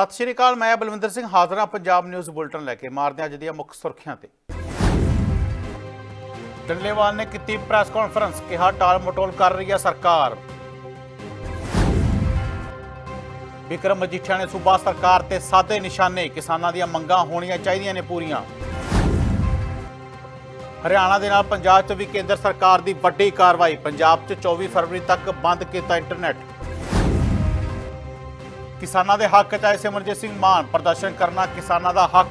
ਸਤਿ ਸ਼੍ਰੀ ਅਕਾਲ, ਮੈਂ ਬਲਵਿੰਦਰ ਸਿੰਘ ਹਾਜ਼ਰਾਂ ਪੰਜਾਬ ਨਿਊਜ਼ ਬੁਲਟਨ ਲੈ ਕੇ। ਮਾਰਦੇ ਅੱਜ ਦੀਆਂ ਮੁੱਖ ਸੁਰਖੀਆਂ ਤੇ। ਡੱਲੇਵਾਲ ਨੇ ਕੀਤੀ ਪ੍ਰੈਸ ਕਾਨਫਰੰਸ, ਕਿਹਾ ਟਾਲ ਮਟੋਲ ਕਰ ਰਹੀ ਹੈ ਸਰਕਾਰ। ਵਿਕਰਮ ਮਜੀਠੀਆ ਨੇ ਸੂਬਾ ਸਰਕਾਰ ਤੇ ਸਾਦੇ ਨਿਸ਼ਾਨੇ, ਕਿਸਾਨਾਂ ਦੀਆਂ ਮੰਗਾਂ ਹੋਣੀਆਂ ਚਾਹੀਦੀਆਂ ਨੇ ਪੂਰੀਆਂ। ਹਰਿਆਣਾ ਦੇ ਨਾਲ ਪੰਜਾਬ 'ਚ ਵੀ ਕੇਂਦਰ ਸਰਕਾਰ ਦੀ ਵੱਡੀ ਕਾਰਵਾਈ, ਪੰਜਾਬ 'ਚ 24 ਫਰਵਰੀ ਤੱਕ ਬੰਦ ਕੀਤਾ ਇੰਟਰਨੈਟ। ਕਿਸਾਨਾਂ ਦੇ ਹੱਕ 'ਚ ਆਏ ਸਿਮਰਜੀਤ ਸਿੰਘ ਮਾਨ ਪ੍ਰਦਰਸ਼ਨ ਕਰਨਾ ਕਿਸਾਨਾਂ ਦਾ ਹੱਕ।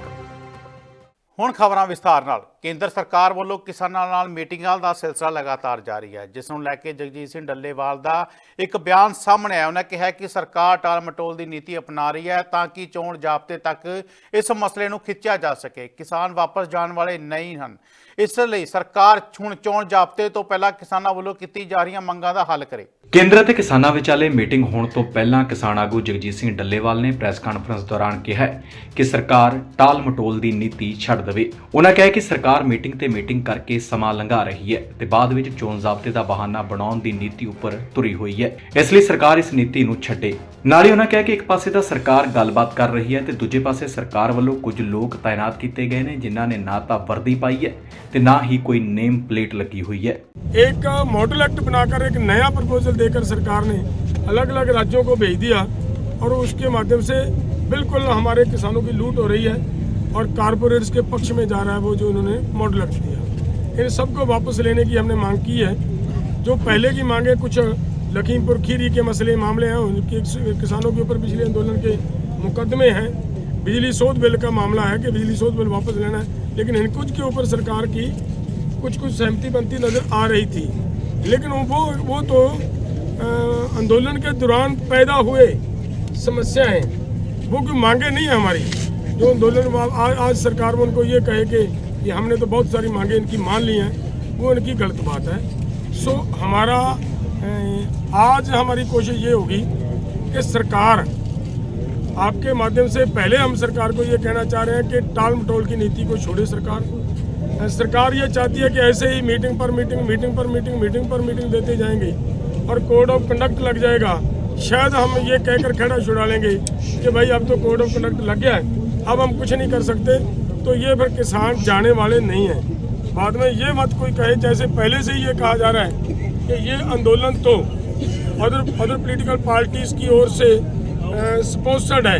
ਹੁਣ ਖਬਰਾਂ ਵਿਸਥਾਰ ਨਾਲ। ਕੇਂਦਰ ਸਰਕਾਰ ਵੱਲੋਂ ਕਿਸਾਨਾਂ ਨਾਲ ਮੀਟਿੰਗਾਂ ਦਾ ਸਿਲਸਿਲਾ ਲਗਾਤਾਰ ਜਾਰੀ ਹੈ, ਜਿਸ ਨੂੰ ਲੈ ਕੇ ਜਗਜੀਤ ਸਿੰਘ ਡੱਲੇਵਾਲ ਦਾ ਇੱਕ ਬਿਆਨ ਸਾਹਮਣੇ ਆਇਆ। ਉਹਨਾਂ ਕਿਹਾ ਕਿ ਸਰਕਾਰ ਟਾਲ ਮਟੋਲ ਦੀ ਨੀਤੀ ਅਪਣਾ ਰਹੀ ਹੈ ਤਾਂ ਕਿ ਚੋਣ ਜਾਬਤੇ ਤੱਕ ਇਸ ਮਸਲੇ ਨੂੰ ਖਿੱਚਿਆ ਜਾ ਸਕੇ। ਕਿਸਾਨ ਵਾਪਸ ਜਾਣ ਵਾਲੇ ਨਹੀਂ ਹਨ। ਇਸ ਲਈ ਸਰਕਾਰ ਹੁਣ ਚੋਣ ਜਾਬਤੇ ਤੋਂ ਪਹਿਲਾਂ ਕਿਸਾਨਾਂ ਵੱਲੋਂ ਕੀਤੀ ਜਾ ਰਹੀਆਂ ਮੰਗਾਂ ਦਾ ਹੱਲ ਕਰੇ। ਕੇਂਦਰ ਅਤੇ ਕਿਸਾਨਾਂ ਵਿਚਾਲੇ ਮੀਟਿੰਗ ਹੋਣ ਤੋਂ ਪਹਿਲਾਂ ਕਿਸਾਨ ਆਗੂ ਜਗਜੀਤ ਸਿੰਘ ਡੱਲੇਵਾਲ ਨੇ ਪ੍ਰੈਸ ਕਾਨਫਰੰਸ ਦੌਰਾਨ ਕਿਹਾ ਕਿ ਸਰਕਾਰ ਟਾਲ ਮਟੋਲ ਦੀ ਨੀਤੀ ਛੱਡ ਦੇਵੇ। ਉਹਨਾਂ ਕਿਹਾ ਕਿ ਸਰਕਾਰ ਮੀਟਿੰਗ ਤੇ ਮੀਟਿੰਗ ਕਰਕੇ ਸਮਾਂ ਲੰਘਾ ਰਹੀ ਹੈ ਤੇ ਬਾਅਦ ਵਿੱਚ ਚੋਣ ਜ਼ਾਬਤੇ ਦਾ ਬਹਾਨਾ ਬਣਾਉਣ ਦੀ ਨੀਤੀ ਉੱਪਰ ਤੁਰੀ ਹੋਈ ਹੈ ਇਸ ਲਈ ਸਰਕਾਰ ਇਸ ਨੀਤੀ ਨੂੰ ਛੱਡੇ ਨਾਲ ਹੀ ਉਹਨਾਂ ਕਿਹਾ ਕਿ ਇੱਕ ਪਾਸੇ ਤਾਂ ਸਰਕਾਰ ਗੱਲਬਾਤ ਕਰ ਰਹੀ ਹੈ ਤੇ ਦੂਜੇ ਪਾਸੇ ਸਰਕਾਰ ਵੱਲੋਂ ਕੁਝ ਲੋਕ ਤਾਇਨਾਤ ਕੀਤੇ ਗਏ ਨੇ ਜਿਨ੍ਹਾਂ ਨੇ ਨਾ ਤਾਂ ਵਰਦੀ ਪਾਈ ਹੈ ਤੇ ਨਾ ਹੀ ਕੋਈ ਨੇਮ ਪਲੇਟ ਲੱਗੀ ਹੋਈ ਹੈ एक मॉडल एक्ट बनाकर एक नया प्रपोजल देकर सरकार ने अलग अलग राज्यों को भेज दिया और उसके माध्यम से बिल्कुल हमारे किसानों की लूट हो रही है और कारपोरेट्स के पक्ष में जा रहा है वो जो उन्होंने मॉडल रख दिया। इन सबको वापस लेने की हमने मांग की है। जो पहले की मांगे, कुछ लखीमपुर खीरी के मसले, मामले हैं, उनके किसानों के ऊपर पिछले आंदोलन के मुकदमे हैं। बिजली शोध बिल का मामला है कि बिजली शोध बिल वापस लेना है, लेकिन इन कुछ के ऊपर सरकार की कुछ कुछ सहमति बनती नज़र आ रही थी। लेकिन वो वो तो आंदोलन के दौरान पैदा हुए समस्याएँ। वो कोई मांगे नहीं है हमारी। जो आंदोलन आज, आज सरकार में उनको ये कहे कि कि हमने तो बहुत सारी मांगे इनकी मान ली हैं वो इनकी गलत बात है। सो हमारा आज हमारी कोशिश ये होगी कि सरकार आपके माध्यम से पहले हम सरकार को ये कहना चाह रहे हैं कि टाल मटोल की नीति को छोड़े सरकार। सरकार ये चाहती है कि ऐसे ही मीटिंग पर मीटिंग मीटिंग पर मीटिंग मीटिंग पर मीटिंग देते जाएँगे और कोड ऑफ़ कंडक्ट लग जाएगा। शायद हम ये कहकर खड़ा छुड़ा लेंगे कि भाई अब तो कोड ऑफ़ कंडक्ट लग गया है। अब हम कुछ नहीं कर सकते तो ये फिर किसान जाने वाले नहीं हैं। बाद में ये मत कोई कहे, जैसे पहले से ही ये कहा जा रहा है कि ये आंदोलन तो अदर अदर पॉलिटिकल पार्टीज़ की ओर से स्पॉन्सर्ड है।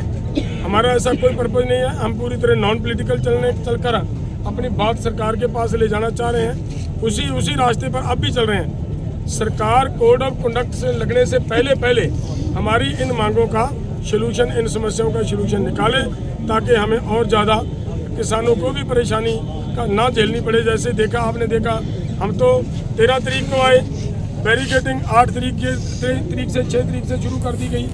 हमारा ऐसा कोई पर्पज नहीं है। हम पूरी तरह नॉन पॉलिटिकल चलने चलकर अपनी बात सरकार के पास ले जाना चाह रहे हैं। उसी उसी रास्ते पर अब भी चल रहे हैं। सरकार कोड ऑफ़ कंडक्ट से लगने से पहले पहले हमारी इन मांगों का सलूशन इन समस्याओं का सलूशन निकाले। ताकि हमें और ज़्यादा किसानों को भी परेशानी का ना झेलनी पड़े। जैसे देखा, आपने देखा, हम तो तेरह तारीख को आए बैरिकेटिंग आठ तरीक के तारीख से छः तरीक से शुरू कर दी गई,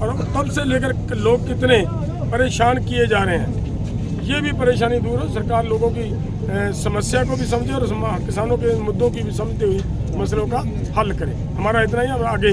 और तब से लेकर लोग कितने परेशान किए जा रहे हैं। ये भी परेशानी दूर हो, सरकार लोगों की समस्या को भी समझे और किसानों के मुद्दों की भी समझते हुए मसलों का हल करे। हमारा इतना ही, अब आगे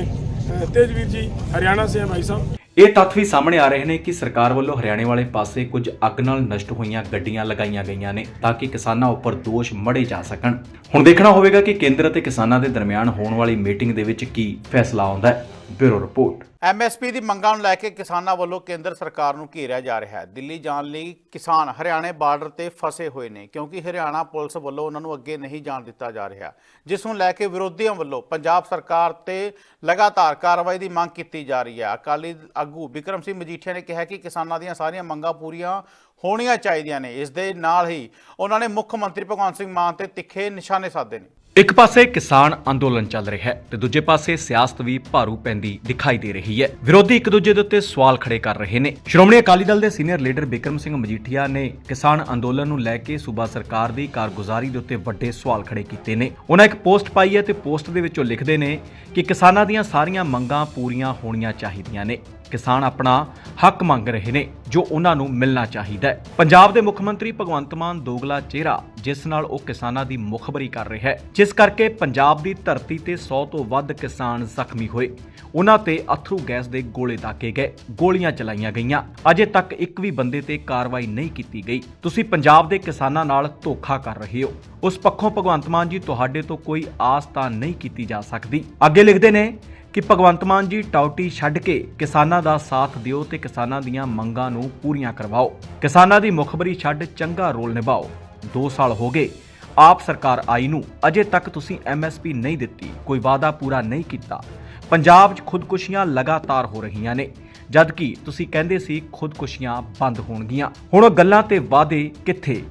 तेजवीर जी हरियाणा से हैं भाई साहब। ਇਹ ਤੱਥ ਵੀ ਸਾਹਮਣੇ ਆ ਰਹੇ ਨੇ ਕਿ ਸਰਕਾਰ ਵੱਲੋਂ ਹਰਿਆਣੇ ਵਾਲੇ ਪਾਸੇ ਕੁਝ ਅੱਗ ਨਾਲ ਨਸ਼ਟ ਹੋਈਆਂ ਗੱਡੀਆਂ ਲਗਾਈਆਂ ਗਈਆਂ ਨੇ ਤਾਂ ਕਿ ਕਿਸਾਨਾਂ ਉੱਪਰ ਦੋਸ਼ ਮੜੇ ਜਾ ਸਕਣ। ਹੁਣ ਦੇਖਣਾ ਹੋਵੇਗਾ ਕਿ ਕੇਂਦਰ ਅਤੇ ਕਿਸਾਨਾਂ ਦੇ ਦਰਮਿਆਨ ਹੋਣ ਵਾਲੀ ਮੀਟਿੰਗ ਦੇ ਵਿੱਚ ਕੀ ਫੈਸਲਾ ਆਉਂਦਾ ਹੈ। Bureau report. ਐਮਐਸਪੀ ਦੀ ਮੰਗਾਂ ਨੂੰ ਲੈ ਕੇ ਕਿਸਾਨਾਂ ਵੱਲੋਂ ਕੇਂਦਰ ਸਰਕਾਰ ਨੂੰ ਘੇਰਿਆ ਜਾ ਰਿਹਾ ਹੈ। ਦਿੱਲੀ ਜਾਣ ਲਈ ਕਿਸਾਨ ਹਰਿਆਣੇ ਬਾਰਡਰ ਤੇ ਫਸੇ ਹੋਏ ਨੇ, ਕਿਉਂਕਿ ਹਰਿਆਣਾ ਪੁਲਿਸ ਵੱਲੋਂ ਉਹਨਾਂ ਨੂੰ ਅੱਗੇ ਨਹੀਂ ਜਾਣ ਦਿੱਤਾ ਜਾ ਰਿਹਾ। ਜਿਸ ਨੂੰ ਲੈ ਕੇ ਵਿਰੋਧੀਆਂ ਵੱਲੋਂ ਪੰਜਾਬ ਸਰਕਾਰ ਤੇ ਲਗਾਤਾਰ ਕਾਰਵਾਈ ਦੀ ਮੰਗ ਕੀਤੀ ਜਾ ਰਹੀ ਹੈ। ਅਕਾਲੀ ਆਗੂ ਵਿਕਰਮ ਸਿੰਘ ਮਜੀਠੀਆ ਨੇ ਕਿਹਾ ਕਿ ਕਿਸਾਨਾਂ ਦੀਆਂ ਸਾਰੀਆਂ ਮੰਗਾਂ ਪੂਰੀਆਂ ਹੋਣੀਆਂ ਚਾਹੀਦੀਆਂ ਨੇ। ਇਸ ਦੇ ਨਾਲ ਹੀ ਉਹਨਾਂ ਨੇ ਮੁੱਖ ਮੰਤਰੀ ਭਗਵੰਤ ਸਿੰਘ ਮਾਨ ਤੇ ਤਿੱਖੇ ਨਿਸ਼ਾਨੇ ਸਾਧੇ ਨੇ। ਇੱਕ ਪਾਸੇ ਕਿਸਾਨ ਅੰਦੋਲਨ ਚੱਲ ਰਿਹਾ ਹੈ ਤੇ ਦੂਜੇ ਪਾਸੇ ਸਿਆਸਤ ਵੀ ਭਾਰੂ ਪੈਂਦੀ ਦਿਖਾਈ ਦੇ ਰਹੀ ਹੈ। ਵਿਰੋਧੀ ਇੱਕ ਦੂਜੇ ਦੇ ਉੱਤੇ ਸਵਾਲ ਖੜੇ ਕਰ ਰਹੇ ਨੇ। ਸ਼੍ਰੋਮਣੀ ਅਕਾਲੀ ਦਲ ਦੇ ਸੀਨੀਅਰ ਲੀਡਰ ਬਿਕਰਮ ਸਿੰਘ ਮਜੀਠੀਆ ਨੇ ਕਿਸਾਨ ਅੰਦੋਲਨ ਨੂੰ ਲੈ ਕੇ ਸੂਬਾ ਸਰਕਾਰ ਦੀ ਕਾਰਗੁਜ਼ਾਰੀ ਦੇ ਉੱਤੇ ਵੱਡੇ ਸਵਾਲ ਖੜੇ ਕੀਤੇ ਨੇ। ਉਹਨਾਂ ਇੱਕ ਪੋਸਟ ਪਾਈ ਹੈ ਤੇ ਪੋਸਟ ਦੇ ਵਿੱਚੋਂ ਲਿਖਦੇ ਨੇ ਕਿ ਕਿਸਾਨਾਂ ਦੀਆਂ ਸਾਰੀਆਂ ਮੰਗਾਂ ਪੂਰੀਆਂ ਹੋਣੀਆਂ ਚਾਹੀਦੀਆਂ ਨੇ। ਕਿਸਾਨ ਆਪਣਾ ਹੱਕ ਮੰਗ ਰਹੇ ਨੇ, ਜੋ ਉਹਨਾਂ ਨੂੰ ਮਿਲਣਾ ਚਾਹੀਦਾ ਹੈ। ਪੰਜਾਬ ਦੇ ਮੁੱਖ ਮੰਤਰੀ ਭਗਵੰਤ ਮਾਨ ਦੋਗਲਾ ਚਿਹਰਾ, ਜਿਸ ਨਾਲ ਉਹ ਕਿਸਾਨਾਂ ਦੀ ਮੁਖਬਰੀ ਕਰ ਰਿਹਾ ਹੈ, ਜਿਸ ਕਰਕੇ ਪੰਜਾਬ ਦੀ ਧਰਤੀ ਤੇ 100 ਤੋਂ ਵੱਧ ਕਿਸਾਨ ਜ਼ਖਮੀ ਹੋਏ। ਉਹਨਾਂ ਤੇ ਅਥਰੂ ਗੈਸ ਦੇ ਗੋਲੇ ਦਾਗੇ ਗਏ, ਗੋਲੀਆਂ ਚਲਾਈਆਂ ਗਈਆਂ। ਅਜੇ ਤੱਕ ਇੱਕ ਵੀ ਬੰਦੇ ਤੇ ਕਾਰਵਾਈ ਨਹੀਂ ਕੀਤੀ ਗਈ। ਤੁਸੀਂ ਪੰਜਾਬ ਦੇ ਕਿਸਾਨਾਂ ਨਾਲ ਧੋਖਾ ਕਰ ਰਹੇ ਹੋ। ਉਸ ਪੱਖੋਂ ਭਗਵੰਤ ਮਾਨ ਜੀ, ਤੁਹਾਡੇ ਤੋਂ ਕੋਈ ਆਸ ਤਾਂ ਨਹੀਂ ਕੀਤੀ ਜਾ ਸਕਦੀ। ਅੱਗੇ ਲਿਖਦੇ ਨੇ ਕਿ ਭਗਵੰਤ ਮਾਨ ਜੀ ਟਾਉਟੀ ਛੱਡ ਕੇ ਕਿਸਾਨਾਂ ਦਾ ਸਾਥ ਦਿਓ ਤੇ ਕਿਸਾਨਾਂ ਦੀਆਂ ਮੰਗਾਂ ਨੂੰ ਪੂਰੀਆਂ ਕਰਵਾਓ। ਕਿਸਾਨਾਂ ਦੀ ਮੁਖਬਰੀ ਛੱਡ ਚੰਗਾ ਰੋਲ ਨਿਭਾਓ। 2 ਸਾਲ ਹੋ ਗਏ, ਆਪ ਸਰਕਾਰ ਆਈ ਨੂੰ, ਅਜੇ ਤੱਕ ਤੁਸੀਂ ਐਮਐਸਪੀ ਨਹੀਂ ਦਿੱਤੀ, ਕੋਈ ਵਾਅਦਾ ਪੂਰਾ ਨਹੀਂ ਕੀਤਾ। ਪੰਜਾਬ 'ਚ ਖੁਦਕੁਸ਼ੀਆਂ ਲਗਾਤਾਰ ਹੋ ਰਹੀਆਂ ਨੇ, ਜਦਕਿ ਤੁਸੀਂ ਕਹਿੰਦੇ ਸੀ ਖੁਦਕੁਸ਼ੀਆਂ ਬੰਦ ਹੋਣਗੀਆਂ। ਹੁਣ ਉਹ ਗੱਲਾਂ ਤੇ ਵਾਅਦੇ ਕਿੱਥੇ?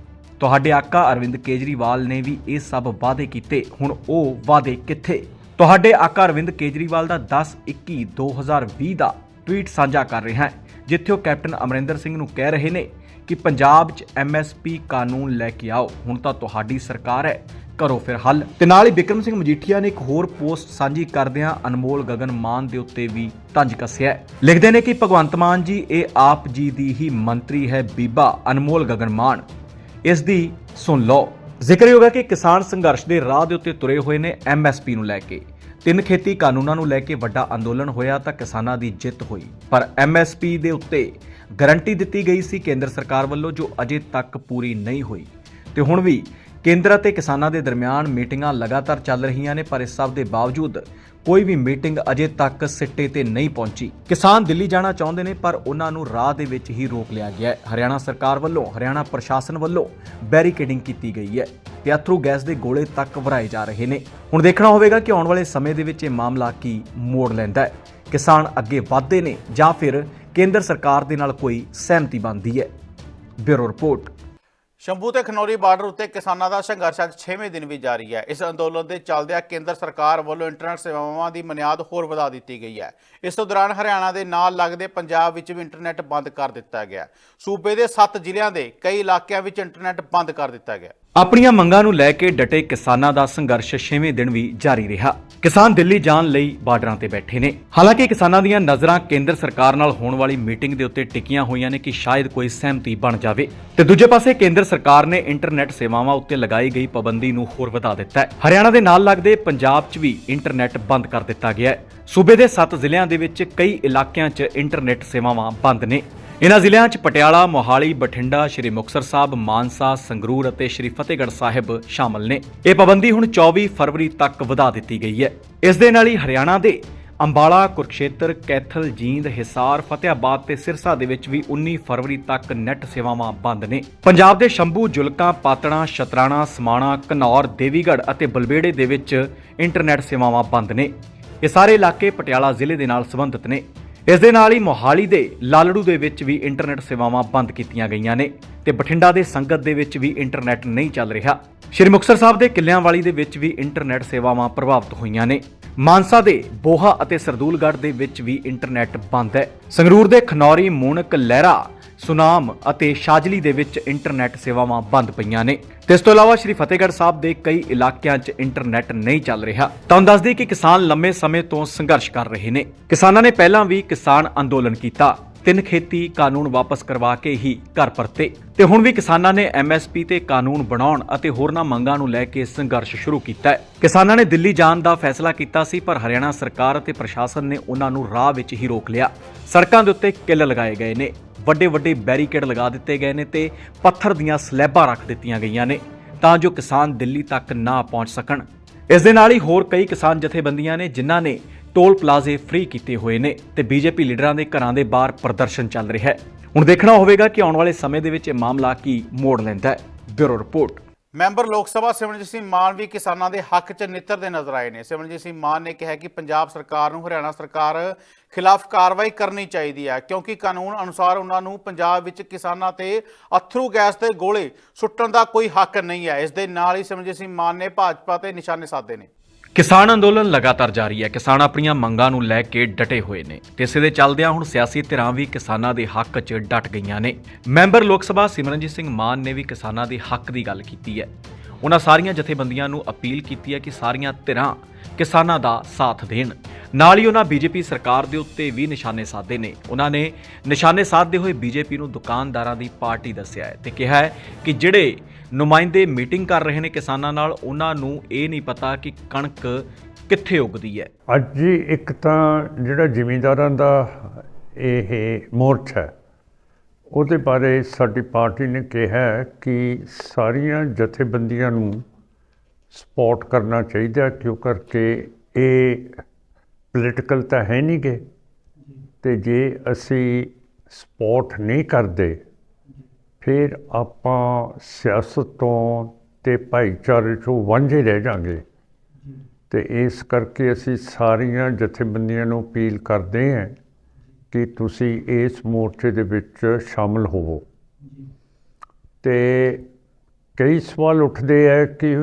ਤੁਹਾਡੇ ਆਕਾ ਅਰਵਿੰਦ ਕੇਜਰੀਵਾਲ ਨੇ ਵੀ ਇਹ ਸਭ ਵਾਅਦੇ ਕੀਤੇ, ਹੁਣ ਉਹ ਵਾਅਦੇ ਕਿੱਥੇ? ਤੁਹਾਡੇ ਆਕਾ ਅਰਵਿੰਦ ਕੇਜਰੀਵਾਲ ਦਾ 10/21/2020 ਦਾ ਟਵੀਟ ਸਾਂਝਾ ਕਰ ਰਿਹਾ ਹੈ, ਜਿੱਥੇ ਉਹ ਕੈਪਟਨ ਅਮਰਿੰਦਰ ਸਿੰਘ ਨੂੰ ਕਹਿ ਰਹੇ ਨੇ ਕਿ ਪੰਜਾਬ 'ਚ ਐਮਐਸਪੀ ਕਾਨੂੰਨ ਲੈ ਕੇ ਆਓ, ਹੁਣ ਤਾਂ ਤੁਹਾਡੀ ਸਰਕਾਰ ਹੈ, ਕਰੋ ਫਿਰ ਹੱਲ। ਤੇ ਨਾਲ ਹੀ ਬਿਕਰਮ ਸਿੰਘ ਮਜੀਠੀਆ ਨੇ ਇੱਕ ਹੋਰ ਪੋਸਟ ਸਾਂਝੀ ਕਰਦਿਆਂ ਅਨਮੋਲ ਗਗਨ ਮਾਨ ਦੇ ਉੱਤੇ ਵੀ ਤੰਜ ਕੱਸਿਆ ਲਿਖਦੇ ਨੇ ਕਿ ਭਗਵੰਤ ਮਾਨ ਜੀ, ਇਹ ਆਪ ਜੀ ਦੀ ਹੀ ਮੰਤਰੀ ਹੈ ਬੀਬਾ ਅਨਮੋਲ ਗਗਨ ਮਾਨ। ਇਸ ਦੀ ਸੁਣ ਲਓ। ਜ਼ਿਕਰਯੋਗ ਹੈ ਕਿ ਕਿਸਾਨ ਸੰਘਰਸ਼ ਦੇ ਰਾਹ ਦੇ ਉੱਤੇ ਤੁਰੇ ਹੋਏ ਨੇ ਐਮਐਸਪੀ ਨੂੰ ਲੈ ਕੇ। ਤਿੰਨ ਖੇਤੀ ਕਾਨੂੰਨਾਂ ਨੂੰ ਲੈ ਕੇ ਵੱਡਾ ਅੰਦੋਲਨ ਹੋਇਆ ਤਾਂ ਕਿਸਾਨਾਂ ਦੀ ਜਿੱਤ ਹੋਈ। ਪਰ ਐਮਐਸਪੀ ਦੇ ਉੱਤੇ ਗਾਰੰਟੀ ਦਿੱਤੀ ਗਈ ਸੀ ਕੇਂਦਰ ਸਰਕਾਰ ਵੱਲੋਂ, ਜੋ ਅਜੇ ਤੱਕ ਪੂਰੀ ਨਹੀਂ ਹੋਈ। ਤੇ ਹੁਣ ਵੀ ਕੇਂਦਰ ਅਤੇ ਕਿਸਾਨਾਂ ਦੇ ਦਰਮਿਆਨ ਮੀਟਿੰਗਾਂ ਲਗਾਤਾਰ ਚੱਲ ਰਹੀਆਂ ਨੇ, ਪਰ ਇਸ ਸਭ ਦੇ ਬਾਵਜੂਦ ਕੋਈ ਵੀ ਮੀਟਿੰਗ ਅਜੇ ਤੱਕ ਸਿੱਟੇ ਤੇ ਨਹੀਂ ਪਹੁੰਚੀ। ਕਿਸਾਨ ਦਿੱਲੀ ਜਾਣਾ ਚਾਹੁੰਦੇ ਨੇ, ਪਰ ਉਹਨਾਂ ਨੂੰ ਰਾਹ ਦੇ ਵਿੱਚ ਹੀ ਰੋਕ ਲਿਆ ਗਿਆ ਹੈ। ਹਰਿਆਣਾ ਸਰਕਾਰ ਵੱਲੋਂ, ਹਰਿਆਣਾ ਪ੍ਰਸ਼ਾਸਨ ਵੱਲੋਂ ਬੈਰੀਕੇਡਿੰਗ ਕੀਤੀ ਗਈ ਹੈ। ਤੇ ਅਥਰੂ ਗੈਸ ਦੇ ਗੋਲੇ ਤੱਕ ਵਰਾਏ ਜਾ ਰਹੇ ਨੇ। ਹੁਣ ਦੇਖਣਾ ਹੋਵੇਗਾ ਕਿ ਆਉਣ ਵਾਲੇ ਸਮੇਂ ਦੇ ਵਿੱਚ ਇਹ ਮਾਮਲਾ ਕੀ ਮੋੜ ਲੈਂਦਾ ਹੈ। ਕਿਸਾਨ ਅੱਗੇ ਵਧਦੇ ਨੇ ਜਾਂ ਫਿਰ ਕੇਂਦਰ ਸਰਕਾਰ ਦੇ ਨਾਲ ਕੋਈ ਸਹਿਮਤੀ ਬਣਦੀ ਹੈ। Bureau report. ਸ਼ੰਭੂ ਤੇ ਖਨੌਰੀ ਬਾਰਡਰ ਉੱਤੇ ਕਿਸਾਨਾਂ ਦਾ ਸੰਘਰਸ਼ ਅੱਜ 6ਵੇਂ ਦਿਨ ਵੀ ਜਾਰੀ ਹੈ। ਇਸ ਅੰਦੋਲਨ ਦੇ ਚੱਲਦਿਆਂ ਕੇਂਦਰ ਸਰਕਾਰ ਵੱਲੋਂ ਇੰਟਰਨੈਟ ਸੇਵਾਵਾਂ ਦੀ ਬੁਨਿਆਦ ਹੋਰ ਵਧਾ ਦਿੱਤੀ ਗਈ ਹੈ। ਇਸ ਤੋਂ ਦੌਰਾਨ ਹਰਿਆਣਾ ਦੇ ਨਾਲ ਲੱਗਦੇ ਪੰਜਾਬ ਵਿੱਚ ਵੀ ਇੰਟਰਨੈਟ ਬੰਦ ਕਰ ਦਿੱਤਾ ਗਿਆ ਸੂਬੇ ਦੇ 7 ਜ਼ਿਲ੍ਹਿਆਂ ਦੇ ਕਈ ਇਲਾਕਿਆਂ ਵਿੱਚ ਇੰਟਰਨੈਟ ਬੰਦ ਕਰ ਦਿੱਤਾ ਗਿਆ ਆਪਣੀਆਂ ਮੰਗਾਂ ਨੂੰ ਲੈ ਕੇ ਡਟੇ ਕਿਸਾਨਾਂ ਦਾ ਸੰਘਰਸ਼ 6ਵੇਂ ਦਿਨ ਵੀ ਜਾਰੀ ਰਿਹਾ। ਕਿਸਾਨ ਦਿੱਲੀ ਜਾਣ ਲਈ ਬਾਰਡਰਾਂ ਤੇ ਬੈਠੇ ਨੇ। ਹਾਲਾਂਕਿ ਕਿਸਾਨਾਂ ਦੀਆਂ ਨਜ਼ਰਾਂ ਕੇਂਦਰ ਸਰਕਾਰ ਨਾਲ ਹੋਣ ਵਾਲੀ ਮੀਟਿੰਗ ਦੇ ਉੱਤੇ ਟਿਕੀਆਂ ਹੋਈਆਂ ਨੇ ਕਿ ਸ਼ਾਇਦ ਕੋਈ ਸਹਿਮਤੀ ਬਣ ਜਾਵੇ। ਤੇ ਦੂਜੇ ਪਾਸੇ ਕੇਂਦਰ ਸਰਕਾਰ ਨੇ ਇੰਟਰਨੈਟ ਸੇਵਾਵਾਂ ਉੱਤੇ ਲਗਾਈ ਗਈ ਪਾਬੰਦੀ ਨੂੰ ਹੋਰ ਵਧਾ ਦਿੱਤਾ ਹੈ। ਹਰਿਆਣਾ ਦੇ ਨਾਲ ਲੱਗਦੇ ਪੰਜਾਬ 'ਚ ਵੀ ਇੰਟਰਨੈਟ ਬੰਦ ਕਰ ਦਿੱਤਾ ਗਿਆ ਹੈ। ਸੂਬੇ ਦੇ 7 ਜ਼ਿਲ੍ਹਿਆਂ ਦੇ ਵਿੱਚ ਕਈ ਇਲਾਕਿਆਂ 'ਚ ਇੰਟਰਨੈਟ ਸੇਵਾਵਾਂ ਬੰਦ ਨੇ। ਇਨ੍ਹਾਂ ਜ਼ਿਲ੍ਹਿਆਂ 'ਚ ਪਟਿਆਲਾ, ਮੋਹਾਲੀ, ਬਠਿੰਡਾ, ਸ਼੍ਰੀ ਮੁਕਤਸਰ ਸਾਹਿਬ, ਮਾਨਸਾ, ਸੰਗਰੂਰ ਅਤੇ ਸ਼੍ਰੀ ਫਤਿਹਗੜ੍ਹ ਸਾਹਿਬ ਸ਼ਾਮਲ ਨੇ। ਇਹ ਪਾਬੰਦੀ ਹੁਣ 24 ਫਰਵਰੀ ਤੱਕ ਵਧਾ ਦਿੱਤੀ ਗਈ ਹੈ। ਇਸ ਦੇ ਨਾਲ ਹੀ ਹਰਿਆਣਾ ਦੇ ਅੰਬਾਲਾ, ਕੁਰਕਸ਼ੇਤਰ, ਕੈਥਲ, ਜੀਂਦ, ਹਿਸਾਰ, ਫਤਿਆਬਾਦ ਤੇ ਸਿਰਸਾ ਦੇ ਵਿੱਚ ਵੀ 19 ਫਰਵਰੀ ਤੱਕ ਨੈੱਟ ਸੇਵਾਵਾਂ ਬੰਦ ਨੇ। ਪੰਜਾਬ ਦੇ ਸ਼ੰਭੂ, ਜੁਲਕਾ, ਪਾਤਣਾ, ਸ਼ਤਰਾਣਾ, ਸਮਾਣਾ, ਘਨੌਰ, ਦੇਵੀਗੜ੍ਹ ਅਤੇ ਬਲਬੇੜੇ ਦੇ ਵਿੱਚ ਇੰਟਰਨੈਟ ਸੇਵਾਵਾਂ ਬੰਦ ਨੇ। ਇਹ ਸਾਰੇ ਇਲਾਕੇ ਪਟਿਆਲਾ ਜ਼ਿਲ੍ਹੇ ਦੇ ਨਾਲ ਸੰਬੰਧਿਤ ਨੇ। ਇਸ ਦੇ ਨਾਲ ਹੀ ਮੋਹਾਲੀ ਦੇ ਲਾਲੜੂ ਦੇ ਵਿੱਚ ਵੀ ਇੰਟਰਨੈਟ ਸੇਵਾਵਾਂ ਬੰਦ ਕੀਤੀਆਂ ਗਈਆਂ ਨੇ ਤੇ ਬਠਿੰਡਾ ਦੇ ਸੰਗਤ ਦੇ ਵਿੱਚ ਵੀ ਇੰਟਰਨੈਟ ਨਹੀਂ ਚੱਲ ਰਿਹਾ। ਸ਼੍ਰੀ ਮੁਕਤਸਰ ਸਾਹਿਬ ਦੇ ਕਿੱਲਿਆਂਵਾਲੀ ਦੇ ਵਿੱਚ ਵੀ ਇੰਟਰਨੈਟ ਸੇਵਾਵਾਂ ਪ੍ਰਭਾਵਿਤ ਹੋਈਆਂ ਨੇ। ਮਾਨਸਾ ਦੇ ਬੋਹਾ ਅਤੇ ਸਰਦੂਲਗੜ੍ਹ ਦੇ ਵਿੱਚ ਵੀ ਇੰਟਰਨੈਟ ਬੰਦ ਹੈ। ਸੰਗਰੂਰ ਦੇ ਖਨੌਰੀ, ਮੂਣਕ, ਲਹਿਰਾ ਸੁਨਾਮ ਅਤੇ ਸ਼ਾਜਲੀ ਦੇ ਵਿੱਚ ਇੰਟਰਨੈਟ ਸੇਵਾਵਾਂ ਬੰਦ ਪਈਆਂ ਨੇ। ਤੇ ਇਸ ਤੋਂ ਇਲਾਵਾ ਸ਼੍ਰੀ ਫਤਿਹਗੜ੍ਹ ਸਾਹਿਬ ਦੇ ਕਈ ਇਲਾਕਿਆਂ 'ਚ ਇੰਟਰਨੈਟ ਨਹੀਂ ਚੱਲ ਰਿਹਾ। ਤੁਹਾਨੂੰ ਦੱਸ ਦਈਏ ਕਿ ਕਿਸਾਨ ਲੰਮੇ ਸਮੇਂ ਤੋਂ ਸੰਘਰਸ਼ ਕਰ ਰਹੇ ਨੇ। ਕਿਸਾਨਾਂ ਨੇ ਪਹਿਲਾਂ ਵੀ ਕਿਸਾਨ ਅੰਦੋਲਨ ਕੀਤਾ। ਤਿੰਨ ਖੇਤੀ ਕਾਨੂੰਨ ਵਾਪਸ ਕਰਵਾ ਕੇ ਹੀ ਘਰ ਪਰਤੇ। ਤੇ ਹੁਣ ਵੀ ਕਿਸਾਨਾਂ ਨੇ ਐਮਐਸਪੀ ਤੇ ਕਾਨੂੰਨ ਬਣਾਉਣ ਅਤੇ ਹੋਰਨਾਂ ਮੰਗਾਂ ਨੂੰ ਲੈ ਕੇ ਸੰਘਰਸ਼ ਸ਼ੁਰੂ ਕੀਤਾ ਹੈ। ਕਿਸਾਨਾਂ ਨੇ ਦਿੱਲੀ ਜਾਣ ਦਾ ਫੈਸਲਾ ਕੀਤਾ ਸੀ, ਪਰ ਹਰਿਆਣਾ ਸਰਕਾਰ ਅਤੇ ਪ੍ਰਸ਼ਾਸਨ ਨੇ ਉਹਨਾਂ ਨੂੰ ਰਾਹ ਵਿੱਚ ਹੀ ਰੋਕ ਲਿਆ। ਸੜਕਾਂ ਦੇ ਉੱਤੇ ਕਿੱਲ ਲਗਾਏ ਗਏ ਨੇ। ਵੱਡੇ ਵੱਡੇ ਬੈਰੀਕੇਡ ਲਗਾ ਦਿੱਤੇ ਗਏ ਨੇ ਤੇ ਪੱਥਰ ਦੀਆਂ ਸਲੈਬਾਂ ਰੱਖ ਦਿੱਤੀਆਂ ਗਈਆਂ ਨੇ ਤਾਂ ਜੋ ਕਿਸਾਨ ਦਿੱਲੀ ਤੱਕ ਨਾ ਪਹੁੰਚ ਸਕਣ। ਇਸ ਦੇ ਨਾਲ ਹੀ ਹੋਰ ਕਈ ਕਿਸਾਨ ਜਥੇਬੰਦੀਆਂ ਨੇ ਜਿਨ੍ਹਾਂ ਨੇ ਟੋਲ ਪਲਾਜ਼ੇ ਫ੍ਰੀ ਕੀਤੇ ਹੋਏ ਨੇ ਤੇ ਬੀਜੇਪੀ ਲੀਡਰਾਂ ਦੇ ਘਰਾਂ ਦੇ ਬਾਹਰ ਪ੍ਰਦਰਸ਼ਨ ਚੱਲ ਰਿਹਾ ਹੈ। ਹੁਣ ਦੇਖਣਾ ਹੋਵੇਗਾ ਕਿ ਆਉਣ ਵਾਲੇ ਸਮੇਂ ਦੇ ਵਿੱਚ ਇਹ ਮਾਮਲਾ ਕੀ ਮੋੜ ਲੈਂਦਾ ਹੈ। Bureau report. ਮੈਂਬਰ ਲੋਕ ਸਭਾ ਸਿਮਰਜੀਤ ਸਿੰਘ ਮਾਨ ਵੀ ਕਿਸਾਨਾਂ ਦੇ ਹੱਕ 'ਚ ਨਿੱਤਰਦੇ ਨਜ਼ਰ ਆਏ ਨੇ। ਸਿਮਰਜੀਤ ਸਿੰਘ ਮਾਨ ਨੇ ਕਿਹਾ ਕਿ ਪੰਜਾਬ ਸਰਕਾਰ ਨੂੰ, ਹਰਿਆਣਾ ਸਰਕਾਰ ਖਿਲਾਫ ਕਾਰਵਾਈ ਕਰਨੀ ਚਾਹੀਦੀ ਹੈ ਕਿਉਂਕਿ ਕਾਨੂੰਨ ਅਨੁਸਾਰ ਉਹਨਾਂ ਨੂੰ ਪੰਜਾਬ ਵਿੱਚ ਕਿਸਾਨਾਂ ਤੇ ਅਥਰੂ ਗੈਸ ਦੇ ਗੋਲੇ ਸੁੱਟਣ ਦਾ ਕੋਈ ਹੱਕ ਨਹੀਂ ਹੈ। ਇਸ ਦੇ ਨਾਲ ਹੀ ਸਿਮਰਜੀਤ ਸਿੰਘ ਮਾਨ ਨੇ ਭਾਜਪਾ ਤੇ ਨਿਸ਼ਾਨੇ ਸਾਧੇ ਨੇ। ਕਿਸਾਨ ਅੰਦੋਲਨ ਲਗਾਤਾਰ ਜਾਰੀ ਹੈ। ਕਿਸਾਨ ਆਪਣੀਆਂ ਮੰਗਾਂ ਨੂੰ ਲੈ ਕੇ ਡਟੇ ਹੋਏ ਨੇ। ਤੇ ਇਸੇ ਦੇ ਚੱਲਦਿਆਂ ਹੁਣ ਸਿਆਸੀ ਧਿਰਾਂ ਵੀ ਕਿਸਾਨਾਂ ਦੇ ਹੱਕ 'ਚ ਡਟ ਗਈਆਂ ਨੇ। ਮੈਂਬਰ ਲੋਕ ਸਭਾ ਸਿਮਰਨਜੀਤ ਸਿੰਘ ਮਾਨ ਨੇ ਵੀ ਕਿਸਾਨਾਂ ਦੇ ਹੱਕ ਦੀ ਗੱਲ ਕੀਤੀ ਹੈ। ਉਹਨਾਂ ਸਾਰੀਆਂ ਜਥੇਬੰਦੀਆਂ ਨੂੰ ਅਪੀਲ ਕੀਤੀ ਹੈ ਕਿ ਸਾਰੀਆਂ ਧਿਰਾਂ ਕਿਸਾਨਾਂ ਦਾ ਸਾਥ ਦੇਣ। ਨਾਲ ਹੀ ਉਹਨਾਂ ਬੀਜੇਪੀ ਸਰਕਾਰ ਦੇ ਉੱਤੇ ਵੀ ਨਿਸ਼ਾਨੇ ਸਾਧੇ ਨੇ। ਉਹਨਾਂ ਨੇ ਨਿਸ਼ਾਨੇ ਸਾਧਦੇ ਹੋਏ ਬੀਜੇਪੀ ਨੂੰ ਦੁਕਾਨਦਾਰਾਂ ਦੀ ਪਾਰਟੀ ਦੱਸਿਆ ਹੈ। ਤੇ ਕਿਹਾ ਹੈ ਕਿ ਜਿਹੜੇ ਨੁਮਾਇੰਦੇ ਮੀਟਿੰਗ ਕਰ ਰਹੇ ਨੇ ਕਿਸਾਨਾਂ ਨਾਲ। ਉਹਨਾਂ ਨੂੰ ਇਹ ਨਹੀਂ ਪਤਾ ਕਿ ਕਣਕ ਕਿੱਥੇ ਉਗਦੀ ਹੈ। ਅੱਜ ਜੀ ਇੱਕ ਤਾਂ ਜਿਹੜਾ ਜ਼ਿਮੀਂਦਾਰਾਂ ਦਾ ਇਹ ਮੋਰਚਾ ਹੈ ਉਹਦੇ ਬਾਰੇ ਸਾਡੀ ਪਾਰਟੀ ਨੇ ਕਿਹਾ ਹੈ ਕਿ ਸਾਰੀਆਂ ਜਥੇਬੰਦੀਆਂ ਨੂੰ ਸਪੋਰਟ ਕਰਨਾ ਚਾਹੀਦਾ ਹੈ, ਕਿਉਂ ਕਰਕੇ ਇਹ ਪੋਲੀਟੀਕਲ ਤਾਂ ਹੈ ਨਹੀਂ ਗੇ ਤੇ ਜੇ ਅਸੀਂ ਸਪੋਰਟ ਨਹੀਂ ਕਰਦੇ ਫਿਰ ਆਪਾਂ ਸਿਆਸਤ ਤੋਂ ਤੇ ਭਾਈਚਾਰੇ ਤੋਂ ਵਾਂਝੇ ਰਹਿ ਜਾਾਂਗੇ। ਤੇ ਇਸ ਕਰਕੇ ਅਸੀਂ ਸਾਰੀਆਂ ਜਥੇਬੰਦੀਆਂ ਨੂੰ ਅਪੀਲ ਕਰਦੇ ਹਾਂ ਕਿ ਤੁਸੀਂ ਇਸ ਮੋਰਚੇ ਦੇ ਵਿੱਚ ਸ਼ਾਮਲ ਹੋਵੋ। ਤੇ ਕਈ ਸਵਾਲ ਉੱਠਦੇ ਆ ਕਿ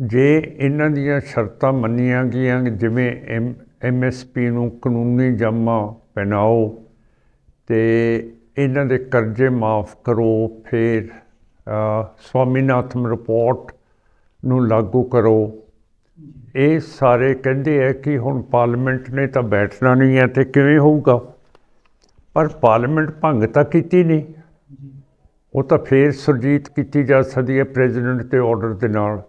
ਜੇ ਇਹਨਾਂ ਦੀਆਂ ਸ਼ਰਤਾਂ ਮੰਨੀਆਂ ਗਈਆਂ ਜਿਵੇਂ ਐਮਐਸਪੀ ਨੂੰ ਕਾਨੂੰਨੀ ਜਮਾ ਪਹਿਨਾਓ ਤੇ ਇਹਨਾਂ ਦੇ ਕਰਜ਼ੇ ਮਾਫ ਕਰੋ, ਫਿਰ ਸਵਾਮੀਨਾਥਨ ਰਿਪੋਰਟ ਨੂੰ ਲਾਗੂ ਕਰੋ। ਇਹ ਸਾਰੇ ਕਹਿੰਦੇ ਆ ਕਿ ਹੁਣ ਪਾਰਲੀਮੈਂਟ ਨੇ ਤਾਂ ਬੈਠਣਾ ਨਹੀਂ ਹੈ ਤੇ ਕਿਵੇਂ ਹੋਊਗਾ? ਪਰ ਪਾਰਲੀਮੈਂਟ ਭੰਗ ਤਾਂ ਕੀਤੀ ਨਹੀਂ। ਉਹ ਤਾਂ ਫੇਰ ਸੁਰਜੀਤ ਕੀਤੀ ਜਾ ਸਕਦੀ ਹੈ ਪ੍ਰੈਜ਼ੀਡੈਂਟ ਦੇ ਆਰਡਰ ਦੇ ਨਾਲ।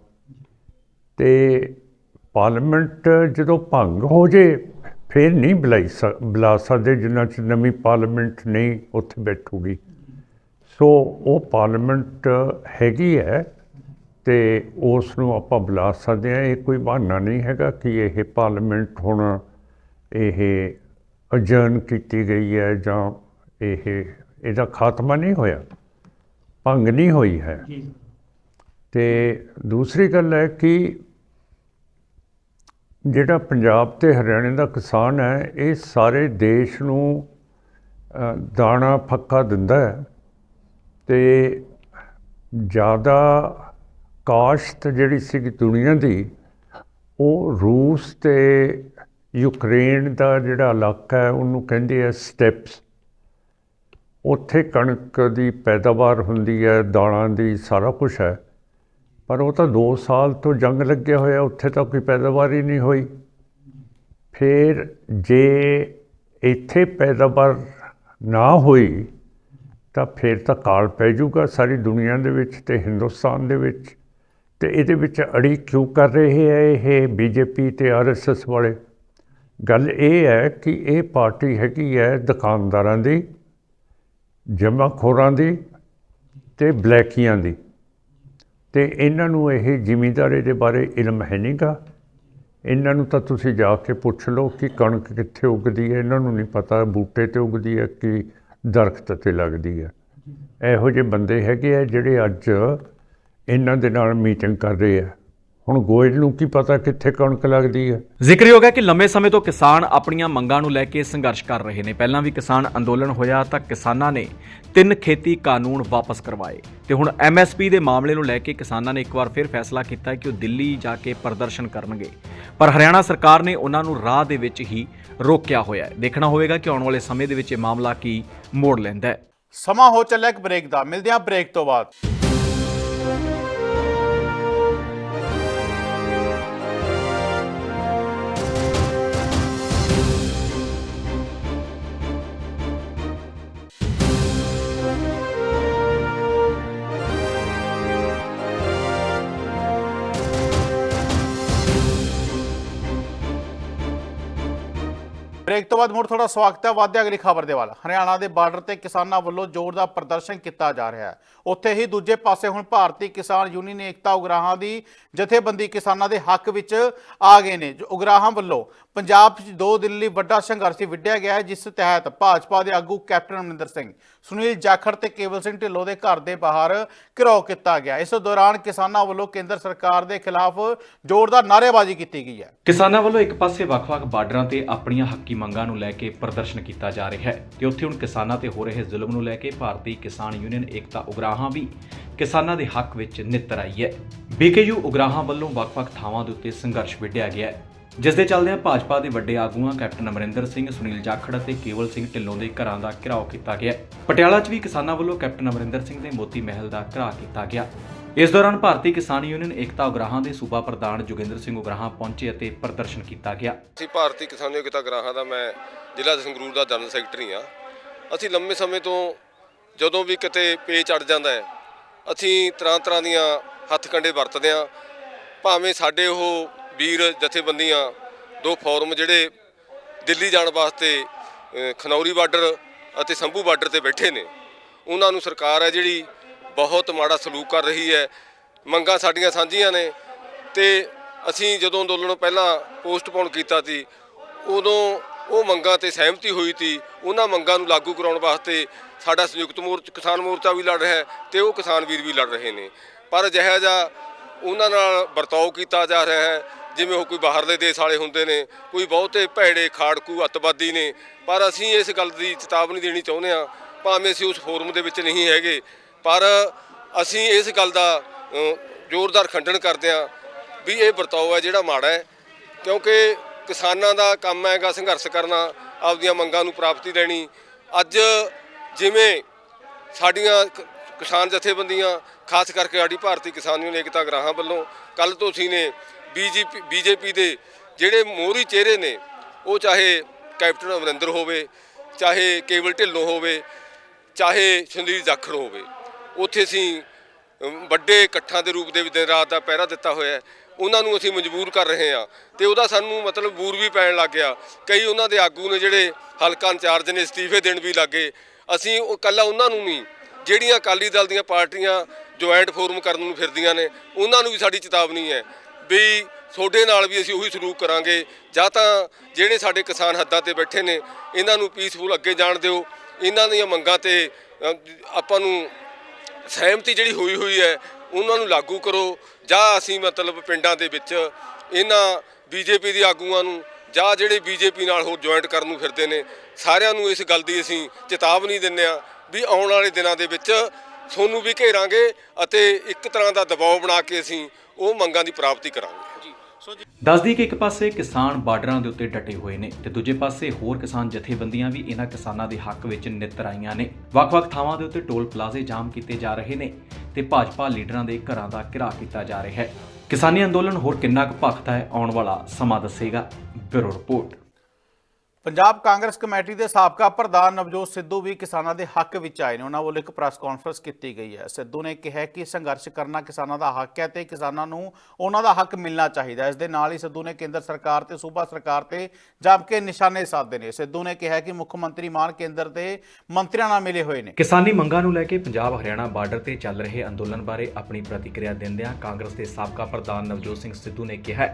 ਤੇ ਪਾਰਲੀਮੈਂਟ ਜਦੋਂ ਭੰਗ ਹੋ ਜੇ ਫਿਰ ਨਹੀਂ ਬੁਲਾਈ ਬੁਲਾ ਸਕਦੇ ਜਿੰਨਾ ਚ ਨਵੀਂ ਪਾਰਲੀਮੈਂਟ ਨਹੀਂ ਉੱਥੇ ਬੈਠੂਗੀ। ਸੋ ਉਹ ਪਾਰਲੀਮੈਂਟ ਹੈਗੀ ਹੈ ਤੇ ਉਸ ਨੂੰ ਆਪਾਂ ਬੁਲਾ ਸਕਦੇ ਹਾਂ। ਇਹ ਕੋਈ ਬਹਾਨਾ ਨਹੀਂ ਹੈਗਾ ਕਿ ਇਹ ਪਾਰਲੀਮੈਂਟ ਹੁਣ ਇਹ ਅਜਰਨ ਕੀਤੀ ਗਈ ਹੈ ਜਾਂ ਇਹ ਇਹਦਾ ਖਾਤਮਾ ਨਹੀਂ ਹੋਇਆ। ਭੰਗ ਨਹੀਂ ਹੋਈ ਹੈ। ਤੇ ਦੂਸਰੀ ਗੱਲ ਹੈ ਕਿ ਜਿਹੜਾ ਪੰਜਾਬ ਤੇ ਹਰਿਆਣੇ ਦਾ ਕਿਸਾਨ ਹੈ, ਇਹ ਸਾਰੇ ਦੇਸ਼ ਨੂੰ ਦਾਣਾ ਫੱਕਾ ਦਿੰਦਾ ਹੈ ਤੇ ਜ਼ਿਆਦਾ ਕਾਸ਼ਤ ਜਿਹੜੀ ਸੀ ਦੁਨੀਆ ਦੀ, ਉਹ ਰੂਸ ਤੇ ਯੂਕਰੇਨ ਦਾ ਜਿਹੜਾ ਇਲਾਕਾ ਹੈ, ਉਹਨੂੰ ਕਹਿੰਦੇ ਆ ਸਟੈਪਸ। ਉੱਥੇ ਕਣਕ ਦੀ ਪੈਦਾਵਾਰ ਹੁੰਦੀ ਹੈ ਦਾਲਾਂ ਦੀ ਸਾਰਾ ਕੁਝ ਹੈ। ਪਰ ਉਹ ਤਾਂ 2 ਸਾਲ ਤੋਂ ਜੰਗ ਲੱਗਿਆ ਹੋਇਆ ਉੱਥੇ ਤਾਂ ਕੋਈ ਪੈਦਾਵਾਰ ਹੀ ਨਹੀਂ ਹੋਈ। ਫਿਰ ਜੇ ਇੱਥੇ ਪੈਦਾਵਾਰ ਨਾ ਹੋਈ, ਤਾਂ ਫਿਰ ਤਾਂ ਕਾਲ ਪੈ ਜਾਊਗਾ ਸਾਰੀ ਦੁਨੀਆ ਦੇ ਵਿੱਚ ਤੇ ਹਿੰਦੁਸਤਾਨ ਦੇ ਵਿੱਚ। ਤੇ ਇਹਦੇ ਵਿੱਚ ਅੜੀ ਕਿਉਂ ਕਰ ਰਹੇ ਹੈ ਇਹ ਬੀਜੇਪੀ ਤੇ ਆਰਐਸਐਸ ਵਾਲੇ? ਗੱਲ ਇਹ ਹੈ ਕਿ ਇਹ ਪਾਰਟੀ ਹੈਗੀ ਹੈ ਦੁਕਾਨਦਾਰਾਂ ਦੀ, ਜਮਾਖੋਰਾਂ ਦੀ ਤੇ ਬਲੈਕੀਆਂ ਦੀ। ਤੇ ਇਹਨਾਂ ਨੂੰ ਇਹ ਜ਼ਿਮੀਂਦਾਰੀ ਦੇ ਬਾਰੇ ਇਲਮ ਹੈ ਨਹੀਂਗਾ ਇਹਨਾਂ ਨੂੰ ਤਾਂ ਤੁਸੀਂ ਜਾ ਕੇ ਪੁੱਛ ਲਓ ਕਿ ਕਣਕ ਕਿੱਥੇ ਉਗਦੀ ਹੈ। ਇਹਨਾਂ ਨੂੰ ਨਹੀਂ ਪਤਾ ਬੂਟੇ ਤੇ ਉਗਦੀ ਹੈ ਕਿ ਦਰਖਤ ਤੇ ਲੱਗਦੀ ਹੈ। ਇਹੋ ਜਿਹੇ ਬੰਦੇ ਹੈਗੇ ਆ ਜਿਹੜੇ ਅੱਜ ਇਹਨਾਂ ਦੇ ਨਾਲ ਮੀਟਿੰਗ ਕਰ ਰਹੇ ਆ। ਹੁਣ ਗੋਇਲ ਨੂੰ ਕੀ ਪਤਾ ਕਿੱਥੇ ਕਣਕ ਲੱਗਦੀ ਹੈ? ਜ਼ਿਕਰਯੋਗ ਹੈ ਕਿ ਲੰਮੇ ਸਮੇਂ ਤੋਂ ਕਿਸਾਨ ਆਪਣੀਆਂ ਮੰਗਾਂ ਨੂੰ ਲੈ ਕੇ ਸੰਘਰਸ਼ ਕਰ ਰਹੇ ਨੇ। ਪਹਿਲਾਂ ਵੀ ਕਿਸਾਨ ਅੰਦੋਲਨ ਹੋਇਆ ਤਾਂ ਕਿਸਾਨਾਂ ਨੇ ਤਿੰਨ ਖੇਤੀ ਕਾਨੂੰਨ ਵਾਪਸ ਕਰਵਾਏ ਤੇ ਹੁਣ ਐਮਐਸਪੀ ਦੇ ਮਾਮਲੇ ਨੂੰ ਲੈ ਕੇ ਕਿਸਾਨਾਂ ਨੇ ਇੱਕ ਵਾਰ ਫਿਰ ਫੈਸਲਾ ਕੀਤਾ ਕਿ ਉਹ ਦਿੱਲੀ ਜਾ ਕੇ ਪ੍ਰਦਰਸ਼ਨ ਕਰਨਗੇ। ਪਰ ਹਰਿਆਣਾ ਸਰਕਾਰ ਨੇ ਉਹਨਾਂ ਨੂੰ ਰਾਹ ਦੇ ਵਿੱਚ ਹੀ ਰੋਕਿਆ ਹੋਇਆ ਹੈ। ਦੇਖਣਾ ਹੋਵੇਗਾ ਕਿ ਆਉਣ ਵਾਲੇ ਸਮੇਂ ਦੇ ਵਿੱਚ ਇਹ ਮਾਮਲਾ ਕੀ ਮੋੜ ਲੈਂਦਾ ਹੈ। ਸਮਾਂ ਹੋ ਚੱਲਿਆ ਇੱਕ ਬ੍ਰੇਕ ਦਾ। ਮਿਲਦੇ ਹਾਂ ਬ੍ਰੇਕ ਤੋਂ ਬਾਅਦ। ਬ੍ਰੇਕ ਤੋਂ ਬਾਅਦ ਮੁੜ ਤੁਹਾਡਾ ਸਵਾਗਤ ਹੈ। ਵਾਧੇ ਅਗਲੀ ਖਬਰ ਦੇ ਵੱਲ। ਹਰਿਆਣਾ ਦੇ ਬਾਰਡਰ ਤੇ ਕਿਸਾਨਾਂ ਵੱਲੋਂ ਜ਼ੋਰਦਾਰ ਪ੍ਰਦਰਸ਼ਨ ਕੀਤਾ ਜਾ ਰਿਹਾ ਹੈ। ਉੱਥੇ ਹੀ ਦੂਜੇ ਪਾਸੇ ਹੁਣ ਭਾਰਤੀ ਕਿਸਾਨ ਯੂਨੀਅਨ ਏਕਤਾ ਉਗਰਾਹਾਂ ਦੀ ਜਥੇਬੰਦੀ ਕਿਸਾਨਾਂ ਦੇ ਹੱਕ ਵਿੱਚ ਆ ਗਏ ਨੇ। ਜੋ ਉਗਰਾਹਾਂ ਵੱਲੋਂ ਪੰਜਾਬ 'ਚ ਦੋ ਦਿਨ ਲਈ ਵੱਡਾ ਸੰਘਰਸ਼ ਵਿੱਢਿਆ ਗਿਆ ਹੈ, ਜਿਸ ਤਹਿਤ ਭਾਜਪਾ ਦੇ ਆਗੂ ਕੈਪਟਨ ਅਮਰਿੰਦਰ ਸਿੰਘ, ਸੁਨੀਲ ਜਾਖੜ ਤੇ ਕੇਵਲ ਸਿੰਘ ਢਿੱਲੋਂ ਦੇ ਘਰ ਦੇ ਬਾਹਰ ਘਿਰਾਓ ਕੀਤਾ ਗਿਆ ਇਸ ਦੌਰਾਨ ਕਿਸਾਨਾਂ ਵੱਲੋਂ ਕੇਂਦਰ ਸਰਕਾਰ ਦੇ ਖਿਲਾਫ ਜ਼ੋਰਦਾਰ ਨਾਅਰੇਬਾਜ਼ੀ ਕੀਤੀ ਗਈ ਹੈ। ਕਿਸਾਨਾਂ ਵੱਲੋਂ ਇੱਕ ਪਾਸੇ ਵੱਖ-ਵੱਖ ਬਾਰਡਰਾਂ ਤੇ ਆਪਣੀਆਂ ਹੱਕੀ ਮੰਗਾਂ ਨੂੰ ਲੈ ਕੇ ਪ੍ਰਦਰਸ਼ਨ ਕੀਤਾ ਜਾ ਰਿਹਾ ਹੈ ਤੇ ਉੱਥੇ ਹੁਣ ਕਿਸਾਨਾਂ ਤੇ ਹੋ ਰਹੇ ਜ਼ੁਲਮ ਨੂੰ ਲੈ ਕੇ ਭਾਰਤੀ ਕਿਸਾਨ ਯੂਨੀਅਨ ਏਕਤਾ ਉਗਰਾਹਾਂ ਵੀ ਕਿਸਾਨਾਂ ਦੇ ਹੱਕ ਵਿੱਚ ਨਿੱਤਰ ਆਈ ਹੈ। ਬੀਕੇਯੂ ਉਗਰਾਹਾਂ ਵੱਲੋਂ ਵੱਖ-ਵੱਖ ਥਾਵਾਂ ਦੇ ਉੱਤੇ ਸੰਘਰਸ਼ ਵਿੱਢਿਆ ਗਿਆ ਹੈ, ਜਿਸ ਦੇ ਚੱਲਦਿਆਂ ਭਾਜਪਾ ਦੇ ਵੱਡੇ ਆਗੂਆਂ ਕੈਪਟਨ ਅਮਰਿੰਦਰ ਸਿੰਘ, ਸੁਨੀਲ ਜਾਖੜ ਅਤੇ ਕੇਵਲ ਸਿੰਘ ਢਿੱਲੋਂ ਦੇ ਘਰਾਂ ਦਾ ਘਿਰਾਓ ਕੀਤਾ ਗਿਆ ਪਟਿਆਲਾ 'ਚ ਵੀ ਕਿਸਾਨਾਂ ਵੱਲੋਂ ਕੈਪਟਨ ਅਮਰਿੰਦਰ ਸਿੰਘ ਦੇ ਮੋਤੀ ਮਹਿਲ ਦਾ ਘਿਰਾਅ ਕੀਤਾ ਗਿਆ। ਇਸ ਦੌਰਾਨ ਭਾਰਤੀ ਕਿਸਾਨ ਯੂਨੀਅਨ, ਏਕਤਾ ਉਗਰਾਹਾਂ ਦੇ ਸੂਬਾ ਪ੍ਰਧਾਨ ਜੋਗਿੰਦਰ ਸਿੰਘ ਉਗਰਾਹਾਂ ਪਹੁੰਚੇ ਅਤੇ ਪ੍ਰਦਰਸ਼ਨ ਕੀਤਾ ਗਿਆ। ਅਸੀਂ ਭਾਰਤੀ ਕਿਸਾਨ ਏਕਤਾ ਉਗਰਾਹਾਂ ਦਾ ਮੈਂ ਜ਼ਿਲ੍ਹਾ ਸੰਗਰੂਰ ਦਾ ਜਨਰਲ ਸੈਕਟਰੀ ਆ ਅਸੀਂ ਲੰਮੇ ਸਮੇਂ ਤੋਂ ਜਦੋਂ ਵੀ ਕਿਤੇ ਪੇ ਚੜ ਜਾਂਦਾ ਹੈ, ਅਸੀਂ ਤਰ੍ਹਾਂ ਤਰ੍ਹਾਂ ਦੀਆਂ ਹੱਥ ਕੰਡੇ ਵਰਤਦੇ ਆ ਭਾਵੇਂ ਸਾਡੇ ਉਹ ਵੀਰ ਜਥੇਬੰਦੀਆਂ, ਦੋ ਫੋਰਮ ਜਿਹੜੇ ਦਿੱਲੀ ਜਾਣ ਵਾਸਤੇ ਖਨੌਰੀ ਬਾਰਡਰ ਅਤੇ ਸੰਭੂ ਬਾਰਡਰ ਤੇ ਬੈਠੇ ਨੇ, ਉਹਨਾਂ ਨੂੰ ਸਰਕਾਰ ਹੈ ਜਿਹੜੀ ਬਹੁਤ ਮਾੜਾ ਸਲੂਕ ਕਰ ਰਹੀ ਹੈ। ਮੰਗਾਂ ਸਾਡੀਆਂ ਸਾਂਝੀਆਂ ਨੇ ਤੇ ਅਸੀਂ ਜਦੋਂ ਅੰਦੋਲਨ ਪਹਿਲਾਂ ਪੋਸਟਪੋਨ ਕੀਤਾ ਸੀ, ਉਦੋਂ ਉਹ ਮੰਗਾਂ ਤੇ ਸਹਿਮਤੀ ਹੋਈ ਸੀ। ਉਹਨਾਂ ਮੰਗਾਂ ਨੂੰ ਲਾਗੂ ਕਰਾਉਣ ਵਾਸਤੇ ਸਾਡਾ ਸੰਯੁਕਤ ਮੋਰਚਾ ਕਿਸਾਨ ਮੋਰਚਾ ਵੀ ਲੜ ਰਿਹਾ ਹੈ ਤੇ ਉਹ ਕਿਸਾਨ ਵੀਰ ਵੀ ਲੜ ਰਹੇ ਨੇ। ਪਰ ਅਜਿਹਾ ਜਿਹਾ ਉਹਨਾਂ ਨਾਲ ਵਰਤਾਓ ਕੀਤਾ ਜਾ ਰਿਹਾ ਹੈ, ਜਿਵੇਂ ਉਹ ਕੋਈ ਬਾਹਰਲੇ ਦੇਸ਼ ਵਾਲੇ ਹੁੰਦੇ ਨੇ, ਕੋਈ ਬਹੁਤੇ ਭੈੜੇ, ਖਾੜਕੂ, ਅੱਤਵਾਦੀ ਨੇ, ਪਰ ਅਸੀਂ ਇਸ ਗੱਲ ਦੀ ਚੇਤਾਵਨੀ ਦੇਣੀ ਚਾਹੁੰਦੇ ਹਾਂ। ਭਾਵੇਂ ਅਸੀਂ ਉਸ ਫੋਰਮ ਦੇ ਵਿੱਚ ਨਹੀਂ ਹੈਗੇ ਪਰ ਅਸੀਂ ਇਸ ਗੱਲ ਦਾ ਜ਼ੋਰਦਾਰ ਖੰਡਨ ਕਰਦੇ ਹਾਂ ਵੀ ਇਹ ਵਰਤਾਓ ਹੈ ਜਿਹੜਾ ਮਾੜਾ ਹੈ, ਕਿਉਂਕਿ ਕਿਸਾਨਾਂ ਦਾ ਕੰਮ ਹੈਗਾ ਸੰਘਰਸ਼ ਕਰਨਾ, ਆਪਦੀਆਂ ਮੰਗਾਂ ਨੂੰ ਪ੍ਰਾਪਤੀ ਦੇਣੀ। ਅੱਜ ਜਿਵੇਂ ਸਾਡੀਆਂ ਕਿਸਾਨ ਜਥੇਬੰਦੀਆਂ, ਖਾਸ ਕਰਕੇ ਸਾਡੀ ਭਾਰਤੀ ਕਿਸਾਨ ਯੂਨੀਅਨ, ਏਕਤਾ ਗਰਾਹਾਂ ਵੱਲੋਂ ਕੱਲ ਤੋਂ ਅਸੀਂ ਨੇ ਬੀਜੇਪੀ ਬੀਜੇਪੀ ਦੇ ਜਿਹੜੇ ਮੋਹਰੀ ਚਿਹਰੇ ਨੇ, ਉਹ ਚਾਹੇ ਕੈਪਟਨ ਅਮਰਿੰਦਰ ਹੋਵੇ, ਚਾਹੇ ਕੇਵਲ ਢਿੱਲੋਂ ਹੋਵੇ, ਚਾਹੇ ਸੰਦੀਪ ਜਾਖੜ ਹੋਵੇ ਉੱਥੇ ਅਸੀਂ ਵੱਡੇ ਇਕੱਠਾਂ ਦੇ ਰੂਪ ਦੇ ਵਿੱਚ ਦਿਨ ਰਾਤ ਦਾ ਪਹਿਰਾ ਦਿੱਤਾ ਹੋਇਆ ਹੈ। ਉਹਨਾਂ ਨੂੰ ਅਸੀਂ ਮਜਬੂਰ ਕਰ ਰਹੇ ਹਾਂ ਤੇ ਉਹਦਾ ਸਾਨੂੰ ਮਤਲਬ ਬੂਰ ਵੀ ਪੈਣ ਲੱਗ ਗਿਆ। ਕਈ ਉਹਨਾਂ ਦੇ ਆਗੂ ਨੇ ਜਿਹੜੇ ਹਲਕਾ ਇੰਚਾਰਜ ਨੇ ਅਸਤੀਫੇ ਦੇਣ ਵੀ ਲੱਗੇ ਅਸੀਂ ਉਹ ਕੱਲਾ ਉਹਨਾਂ ਨੂੰ ਨਹੀਂ, ਜਿਹੜੀਆਂ ਅਕਾਲੀ ਦਲ ਦੀਆਂ ਪਾਰਟੀਆਂ ਜੁਆਇੰਟ ਫੋਰਮ ਕਰਨ ਨੂੰ ਫਿਰਦੀਆਂ ਨੇ, ਉਹਨਾਂ ਨੂੰ ਵੀ ਸਾਡੀ ਚੇਤਾਵਨੀ ਹੈ ਵੀ ਤੁਹਾਡੇ ਨਾਲ ਵੀ ਅਸੀਂ ਉਹੀ ਸਲੂਕ ਕਰਾਂਗੇ। ਜਾਂ ਤਾਂ ਜਿਹੜੇ ਸਾਡੇ ਕਿਸਾਨ ਹੱਦਾਂ ਤੇ ਬੈਠੇ ਨੇ, ਇਹਨਾਂ ਨੂੰ ਪੀਸਫੁਲ ਅੱਗੇ ਜਾਣ ਦਿਓ। ਇਹਨਾਂ ਦੀਆਂ ਮੰਗਾਂ ਤੇ ਆਪਾਂ ਨੂੰ ਸਹਿਮਤੀ ਜਿਹੜੀ ਹੋਈ ਹੋਈ ਹੈ, ਉਹਨਾਂ ਨੂੰ ਲਾਗੂ ਕਰੋ। ਜਾਂ ਅਸੀਂ ਮਤਲਬ ਪਿੰਡਾਂ ਦੇ ਵਿੱਚ ਇਹਨਾਂ ਬੀਜੇਪੀ ਦੇ ਆਗੂਆਂ ਨੂੰ ਜਾਂ ਜਿਹੜੇ ਬੀਜੇਪੀ ਨਾਲ ਹੋਰ ਜੁਆਇੰਟ ਕਰਨ ਨੂੰ ਫਿਰਦੇ ਨੇ, ਸਾਰਿਆਂ ਨੂੰ ਇਸ ਗੱਲ ਦੀ ਅਸੀਂ ਚੇਤਾਵਨੀ ਦਿੰਦੇ ਆ ਵੀ ਆਉਣ ਵਾਲੇ ਦਿਨਾਂ ਦੇ ਵਿੱਚ ਤੁਹਾਨੂੰ ਵੀ ਘੇਰਾਂਗੇ ਅਤੇ ਇੱਕ ਤਰ੍ਹਾਂ ਦਾ ਦਬਾਅ ਬਣਾ ਕੇ ਅਸੀਂ ਉਹ ਮੰਗਾਂ ਦੀ ਪ੍ਰਾਪਤੀ ਕਰਾਂਗੇ। ਦੱਸਦੀ ਕਿ ਇੱਕ ਪਾਸੇ ਕਿਸਾਨ ਬਾਰਡਰਾਂ ਦੇ ਉੱਤੇ ਡਟੇ ਹੋਏ ਨੇ ਤੇ ਦੂਜੇ ਪਾਸੇ ਹੋਰ ਕਿਸਾਨ ਜਥੇਬੰਦੀਆਂ ਵੀ ਇਹਨਾਂ ਕਿਸਾਨਾਂ ਦੇ ਹੱਕ ਵਿੱਚ ਨਿੱਤਰ ਆਈਆਂ ਨੇ। ਵੱਖ-ਵੱਖ ਥਾਵਾਂ ਦੇ ਉੱਤੇ ਟੋਲ ਪਲਾਜ਼ੇ ਜਾਮ ਕੀਤੇ ਜਾ ਰਹੇ ਨੇ ਤੇ ਭਾਜਪਾ ਲੀਡਰਾਂ ਦੇ ਘਰਾਂ ਦਾ ਘਿਰਾਅ ਕੀਤਾ ਜਾ ਰਿਹਾ ਹੈ। ਕਿਸਾਨੀ ਅੰਦੋਲਨ ਹੋਰ ਕਿੰਨਾ ਕੁ ਭਖਦਾ ਹੈ ਆਉਣ ਵਾਲਾ ਸਮਾਂ ਦੱਸੇਗਾ। Bureau report. Punjab Congress committee ਦੇ ਸਾਬਕਾ ਪ੍ਰਧਾਨ ਨਵਜੋਤ ਸਿੱਧੂ ਵੀ ਕਿਸਾਨਾਂ ਦੇ ਹੱਕ ਵਿੱਚ ਆਏ ਨੇ। ਉਹਨਾਂ ਵੱਲੋਂ ਇੱਕ ਪ੍ਰੈਸ ਕਾਨਫਰੰਸ ਕੀਤੀ ਗਈ ਹੈ। ਸਿੱਧੂ ਨੇ ਕਿਹਾ ਕਿ ਸੰਘਰਸ਼ ਕਰਨਾ ਕਿਸਾਨਾਂ ਦਾ ਹੱਕ ਹੈ ਤੇ ਕਿਸਾਨਾਂ ਨੂੰ ਉਹਨਾਂ ਦਾ ਹੱਕ ਮਿਲਣਾ ਚਾਹੀਦਾ ਹੈ। ਇਸ ਦੇ ਨਾਲ ਹੀ ਸਿੱਧੂ ਨੇ ਕੇਂਦਰ ਸਰਕਾਰ ਤੇ ਸੂਬਾ ਸਰਕਾਰ ਤੇ ਜੰਮ ਕੇ ਨਿਸ਼ਾਨੇ ਸਾਧੇ ਨੇ। ਸਿੱਧੂ ਨੇ ਕਿਹਾ ਕਿ ਮੁੱਖ ਮੰਤਰੀ ਮਾਨ ਕੇਂਦਰ ਦੇ ਮੰਤਰੀਆਂ ਨਾਲ ਮਿਲੇ ਹੋਏ ਨੇ। ਕਿਸਾਨੀ ਮੰਗਾਂ ਨੂੰ ਲੈ ਕੇ ਪੰਜਾਬ ਹਰਿਆਣਾ ਬਾਰਡਰ ਤੇ ਚੱਲ ਰਹੇ ਅੰਦੋਲਨ ਬਾਰੇ ਆਪਣੀ ਪ੍ਰਤੀਕਿਰਿਆ ਦਿੰਦਿਆਂ ਕਾਂਗਰਸ ਦੇ ਸਾਬਕਾ ਪ੍ਰਧਾਨ ਨਵਜੋਤ ਸਿੰਘ ਸਿੱਧੂ ਨੇ ਕਿਹਾ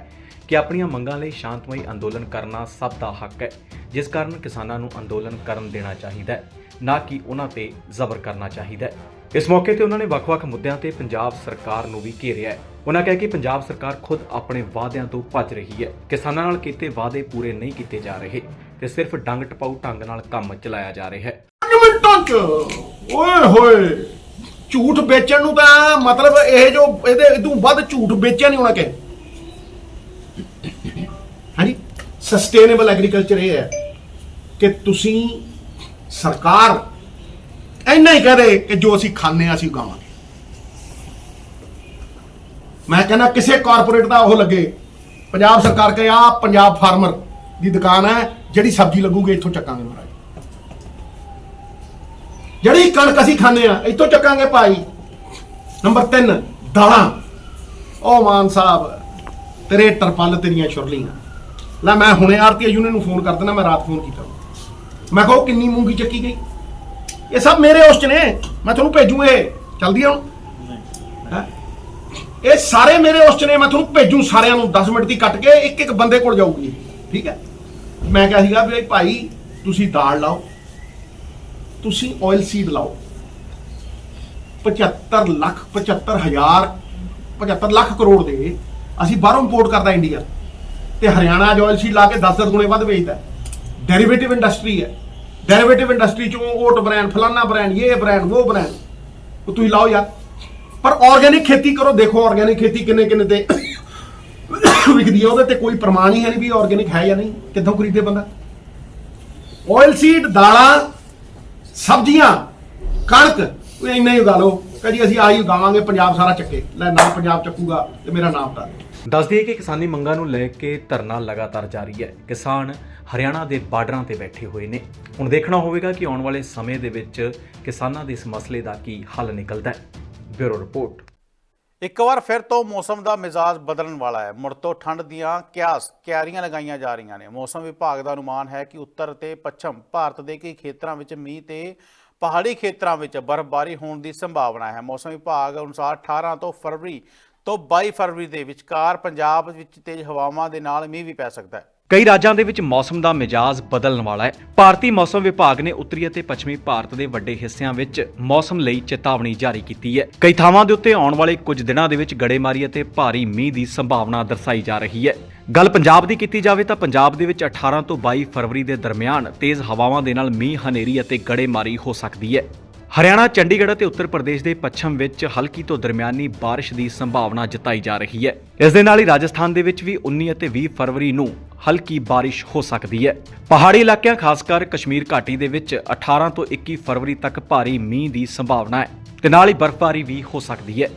ਕਿ ਆਪਣੀਆਂ ਮੰਗਾਂ ਲਈ ਸ਼ਾਂਤਮਈ ਅੰਦੋਲਨ ਕਰਨਾ ਸਭ ਦਾ ਹੱਕ ਹੈ। ਜਿਸ ਕਾਰਨ ਕਿਸਾਨਾਂ ਨੂੰ ਅੰਦੋਲਨ ਕਰਨ ਦੇਣਾ ਚਾਹੀਦਾ ਹੈ, ਨਾ ਕਿ ਉਹਨਾਂ ਤੇ ਜ਼ਬਰ ਕਰਨਾ ਚਾਹੀਦਾ ਹੈ। ਇਸ ਮੌਕੇ ਤੇ ਉਹਨਾਂ ਨੇ ਵੱਖ-ਵੱਖ ਮੁੱਦਿਆਂ ਤੇ ਪੰਜਾਬ ਸਰਕਾਰ ਨੂੰ ਵੀ ਘੇਰਿਆ ਹੈ। ਉਹਨਾਂ ਕਿਹਾ ਕਿ ਪੰਜਾਬ ਸਰਕਾਰ ਖੁਦ ਆਪਣੇ ਵਾਅਦਿਆਂ ਤੋਂ ਭੱਜ ਰਹੀ ਹੈ। ਕਿਸਾਨਾਂ ਨਾਲ ਕੀਤੇ ਵਾਅਦੇ ਪੂਰੇ ਨਹੀਂ ਕੀਤੇ ਜਾ ਰਹੇ ਤੇ ਸਿਰਫ ਡੰਗ ਟਪਾਊ ਢੰਗ ਨਾਲ ਕੰਮ ਚਲਾਇਆ ਜਾ ਰਿਹਾ ਹੈ। ਮਿੰਟਾਂ ਚ, ਓਏ ਹੋਏ, ਝੂਠ ਵੇਚਣ ਨੂੰ ਤਾਂ ਮਤਲਬ ਇਹ ਜੋ ਇਹਦੇ ਇਦੋਂ ਵੱਧ ਝੂਠ ਵੇਚਿਆ ਨਹੀਂ ਹੋਣਾ ਕਿ। ਹਾਂਜੀ ਸਸਟੇਨੇਬਲ ਐਗਰੀਕਲਚਰ ਇਹ ਹੈ। ਕਿ ਤੁਸੀਂ ਸਰਕਾਰ ਇੰਨਾ ਹੀ ਕਹਦੇ ਕਿ ਜੋ ਅਸੀਂ ਖਾਂਦੇ ਹਾਂ ਅਸੀਂ ਉਗਾਵਾਂਗੇ। ਮੈਂ ਕਹਿੰਦਾ ਕਿਸੇ ਕਾਰਪੋਰੇਟ ਦਾ ਉਹ ਲੱਗੇ। ਪੰਜਾਬ ਸਰਕਾਰ ਕਹੇ ਆ ਪੰਜਾਬ ਫਾਰਮਰ ਦੀ ਦੁਕਾਨ ਹੈ, ਜਿਹੜੀ ਸਬਜ਼ੀ ਲੱਗੂਗੀ ਇੱਥੋਂ ਚੱਕਾਂਗੇ ਮਹਾਰਾਜ। ਜਿਹੜੀ ਕਣਕ ਅਸੀਂ ਖਾਂਦੇ ਆ ਇੱਥੋਂ ਚੱਕਾਂਗੇ ਭਾਈ। ਨੰਬਰ 3 ਦਾਲਾਂ। ਉਹ ਮਾਨ ਸਾਹਿਬ, ਤੇਰੇ ਟਰਪਲ ਤੇਰੀਆਂ ਛੁਰਲੀਆਂ। ਲੈ ਮੈਂ ਹੁਣੇ ਆਰਤੀ ਯੂਨੀਅਨ ਨੂੰ ਫੋਨ ਕਰ ਦਿੰਦਾ, ਮੈਂ ਰਾਤ ਫੋਨ ਕੀਤਾ। ਮੈਂ ਕਹੋ ਕਿੰਨੀ ਮੂੰਗੀ ਚੱਕੀ ਗਈ? ਇਹ ਸਭ ਮੇਰੇ ਉਸ ਚ ਨੇ। ਮੈਂ ਤੁਹਾਨੂੰ ਭੇਜੂ ਇਹ। ਚਲਦੀ ਹੁਣ। ਹੈਂ? ਇਹ ਸਾਰੇ ਮੇਰੇ ਉਸ ਚ ਨੇ। ਮੈਂ ਤੁਹਾਨੂੰ ਭੇਜੂ ਸਾਰਿਆਂ ਨੂੰ। 10 ਮਿੰਟ ਦੀ ਕੱਟ ਕੇ ਇੱਕ ਇੱਕ ਬੰਦੇ ਕੋਲ ਜਾਊਗੀ। ਠੀਕ ਹੈ? ਮੈਂ ਕਿਹਾ ਸੀਗਾ ਵੀ ਭਾਈ ਤੁਸੀਂ ਦਾਲ ਲਾਓ। ਤੁਸੀਂ ਆਇਲ ਸੀਡ ਲਾਓ। 75 ਲੱਖ 75 ਹਜ਼ਾਰ 75 ਲੱਖ ਕਰੋੜ ਦੇ। ਅਸੀਂ ਬਾਹਰੋਂ ਇੰਪੋਰਟ ਕਰਦਾ ਇੰਡੀਆ। ਤੇ ਹਰਿਆਣਾ ਆਇਲ ਸੀਡ ਲਾ ਕੇ 10 10 ਗੁਣੇ ਵੱਧ ਵੇਚਦਾ। ਡੈਰੀਵੇਟਿਵ ਇੰਡਸਟਰੀ ਹੈ। ਡੈਰੀਵੇਟਿਵ ਇੰਡਸਟਰੀ ਚੋਂ ਓਟ ਬ੍ਰਾਂਡ ਫਲਾਨਾ ਬ੍ਰਾਂਡ ਇਹ ਬ੍ਰਾਂਡ ਉਹ ਬ੍ਰਾਂਡ ਤੁਸੀਂ ਲਾਓ ਯਾਰ। ਪਰ ਆਰਗੇਨਿਕ ਖੇਤੀ ਕਰੋ। ਦੇਖੋ ਆਰਗੇਨਿਕ ਖੇਤੀ ਕਿੰਨੇ ਕਿੰਨੇ ਤੇ ਵਿਕਦੀ ਹੈ। ਉਹਦੇ ਤੇ ਕੋਈ ਪ੍ਰਮਾਣ ਹੀ ਹੈ ਨਹੀਂ ਵੀ ਆਰਗੇਨਿਕ ਹੈ ਜਾਂ ਨਹੀਂ। ਕਿੱਥੋਂ ਖਰੀਦੇ ਬੰਦਾ? ਆਇਲ ਸੀਡ ਦਾਲਾਂ, ਸਬਜ਼ੀਆਂ, ਕਣਕ। ਉਹ ਇੰਨਾ ਹੀ ਉਗਾ ਲਓ। ਕਦੀ ਅਸੀਂ ਆਹੀ ਉਗਾਵਾਂਗੇ, ਪੰਜਾਬ ਸਾਰਾ ਚੱਕੇ। ਲੈ ਨਾ ਪੰਜਾਬ ਚੱਕੂਗਾ ਤੇ ਮੇਰਾ ਨਾਮ ਹਟਾ ਦੇ ਦੱਸ ਦਈਏ ਕਿ ਕਿਸਾਨੀ ਮੰਗਾਂ ਨੂੰ ਲੈ ਕੇ ਧਰਨਾ ਲਗਾਤਾਰ ਜਾਰੀ ਹੈ। ਕਿਸਾਨ ਹਰਿਆਣਾ ਦੇ ਬਾਰਡਰਾਂ ਤੇ ਬੈਠੇ ਹੋਏ ਨੇ। ਹੁਣ ਦੇਖਣਾ ਹੋਵੇਗਾ ਕਿ ਆਉਣ ਵਾਲੇ ਸਮੇਂ ਦੇ ਵਿੱਚ ਕਿਸਾਨਾਂ ਦੇ ਇਸ ਮਸਲੇ ਦਾ ਕੀ ਹੱਲ ਨਿਕਲਦਾ ਹੈ। Bureau report. ਇੱਕ ਵਾਰ ਫਿਰ ਤੋਂ ਮੌਸਮ ਦਾ ਮਿਜ਼ਾਜ ਬਦਲਣ ਵਾਲਾ ਹੈ। ਮੁੜ ਤੋਂ ਠੰਡ ਦੀਆਂ ਕਿਆਸ ਕਿਆਰੀਆਂ ਲਗਾਈਆਂ ਜਾ ਰਹੀਆਂ ਨੇ। ਮੌਸਮ ਵਿਭਾਗ ਦਾ ਅਨੁਮਾਨ ਹੈ ਕਿ ਉੱਤਰ ਤੇ ਪੱਛਮ ਭਾਰਤ ਦੇ ਕਈ ਖੇਤਰਾਂ ਵਿੱਚ ਮੀਂਹ ਤੇ ਪਹਾੜੀ ਖੇਤਰਾਂ ਵਿੱਚ ਬਰਫ਼ਬਾਰੀ ਹੋਣ ਦੀ ਸੰਭਾਵਨਾ ਹੈ। ਮੌਸਮ ਵਿਭਾਗ ਅਨੁਸਾਰ 18 ਤੋਂ ਫਰਵਰੀ ਤੋਂ 22 ਫਰਵਰੀ ਦੇ ਵਿਚਕਾਰ ਪੰਜਾਬ ਵਿੱਚ ਤੇਜ਼ ਹਵਾਵਾਂ ਦੇ ਨਾਲ ਮੀਂਹ ਵੀ ਪੈ ਸਕਦਾ ਹੈ। ਕਈ ਰਾਜਾਂ ਦੇ ਵਿੱਚ ਮੌਸਮ ਦਾ ਮਿਜਾਜ਼ ਬਦਲਣ ਵਾਲਾ ਹੈ। ਭਾਰਤੀ ਮੌਸਮ ਵਿਭਾਗ ਨੇ ਉੱਤਰੀ ਅਤੇ ਪੱਛਮੀ ਭਾਰਤ ਦੇ ਵੱਡੇ ਹਿੱਸਿਆਂ ਵਿੱਚ ਮੌਸਮ ਲਈ ਚੇਤਾਵਨੀ ਜਾਰੀ ਕੀਤੀ ਹੈ। ਕਈ ਥਾਵਾਂ ਦੇ ਉੱਤੇ ਆਉਣ ਵਾਲੇ ਕੁਝ ਦਿਨਾਂ ਦੇ ਵਿੱਚ ਗੜੇਮਾਰੀ ਅਤੇ ਭਾਰੀ ਮੀਂਹ ਦੀ ਸੰਭਾਵਨਾ ਦਰਸਾਈ ਜਾ ਰਹੀ ਹੈ। ਗੱਲ ਪੰਜਾਬ ਦੀ ਕੀਤੀ ਜਾਵੇ ਤਾਂ ਪੰਜਾਬ ਦੇ ਵਿੱਚ 18 ਤੋਂ 22 ਫਰਵਰੀ ਦੇ ਦਰਮਿਆਨ ਤੇਜ਼ ਹਵਾਵਾਂ ਦੇ ਨਾਲ ਮੀਂਹ, ਹਨੇਰੀ ਅਤੇ ਗੜੇਮਾਰੀ ਹੋ ਸਕਦੀ ਹੈ। ਹਰਿਆਣਾ, ਚੰਡੀਗੜ੍ਹ ਅਤੇ ਉੱਤਰ ਪ੍ਰਦੇਸ਼ ਦੇ ਪੱਛਮ ਵਿੱਚ ਹਲਕੀ ਤੋਂ ਦਰਮਿਆਨੀ ਬਾਰਿਸ਼ ਦੀ ਸੰਭਾਵਨਾ ਜਤਾਈ ਜਾ ਰਹੀ ਹੈ। ਇਸ ਦੇ ਨਾਲ ਹੀ ਰਾਜਸਥਾਨ ਦੇ ਵਿੱਚ ਵੀ 19 ਅਤੇ 20 ਫਰਵਰੀ ਨੂੰ ਹਲਕੀ ਬਾਰਿਸ਼ ਹੋ ਸਕਦੀ ਹੈ। ਪਹਾੜੀ ਇਲਾਕਿਆਂ ਖਾਸ ਕਰ ਕਸ਼ਮੀਰ ਘਾਟੀ ਦੇ ਵਿੱਚ 18 ਤੋਂ 21 ਫਰਵਰੀ ਤੱਕ ਭਾਰੀ ਮੀਂਹ ਦੀ ਸੰਭਾਵਨਾ ਹੈ ਤੇ ਨਾਲ ਹੀ ਬਰਫ਼ਬਾਰੀ ਵੀ ਹੋ ਸਕਦੀ ਹੈ।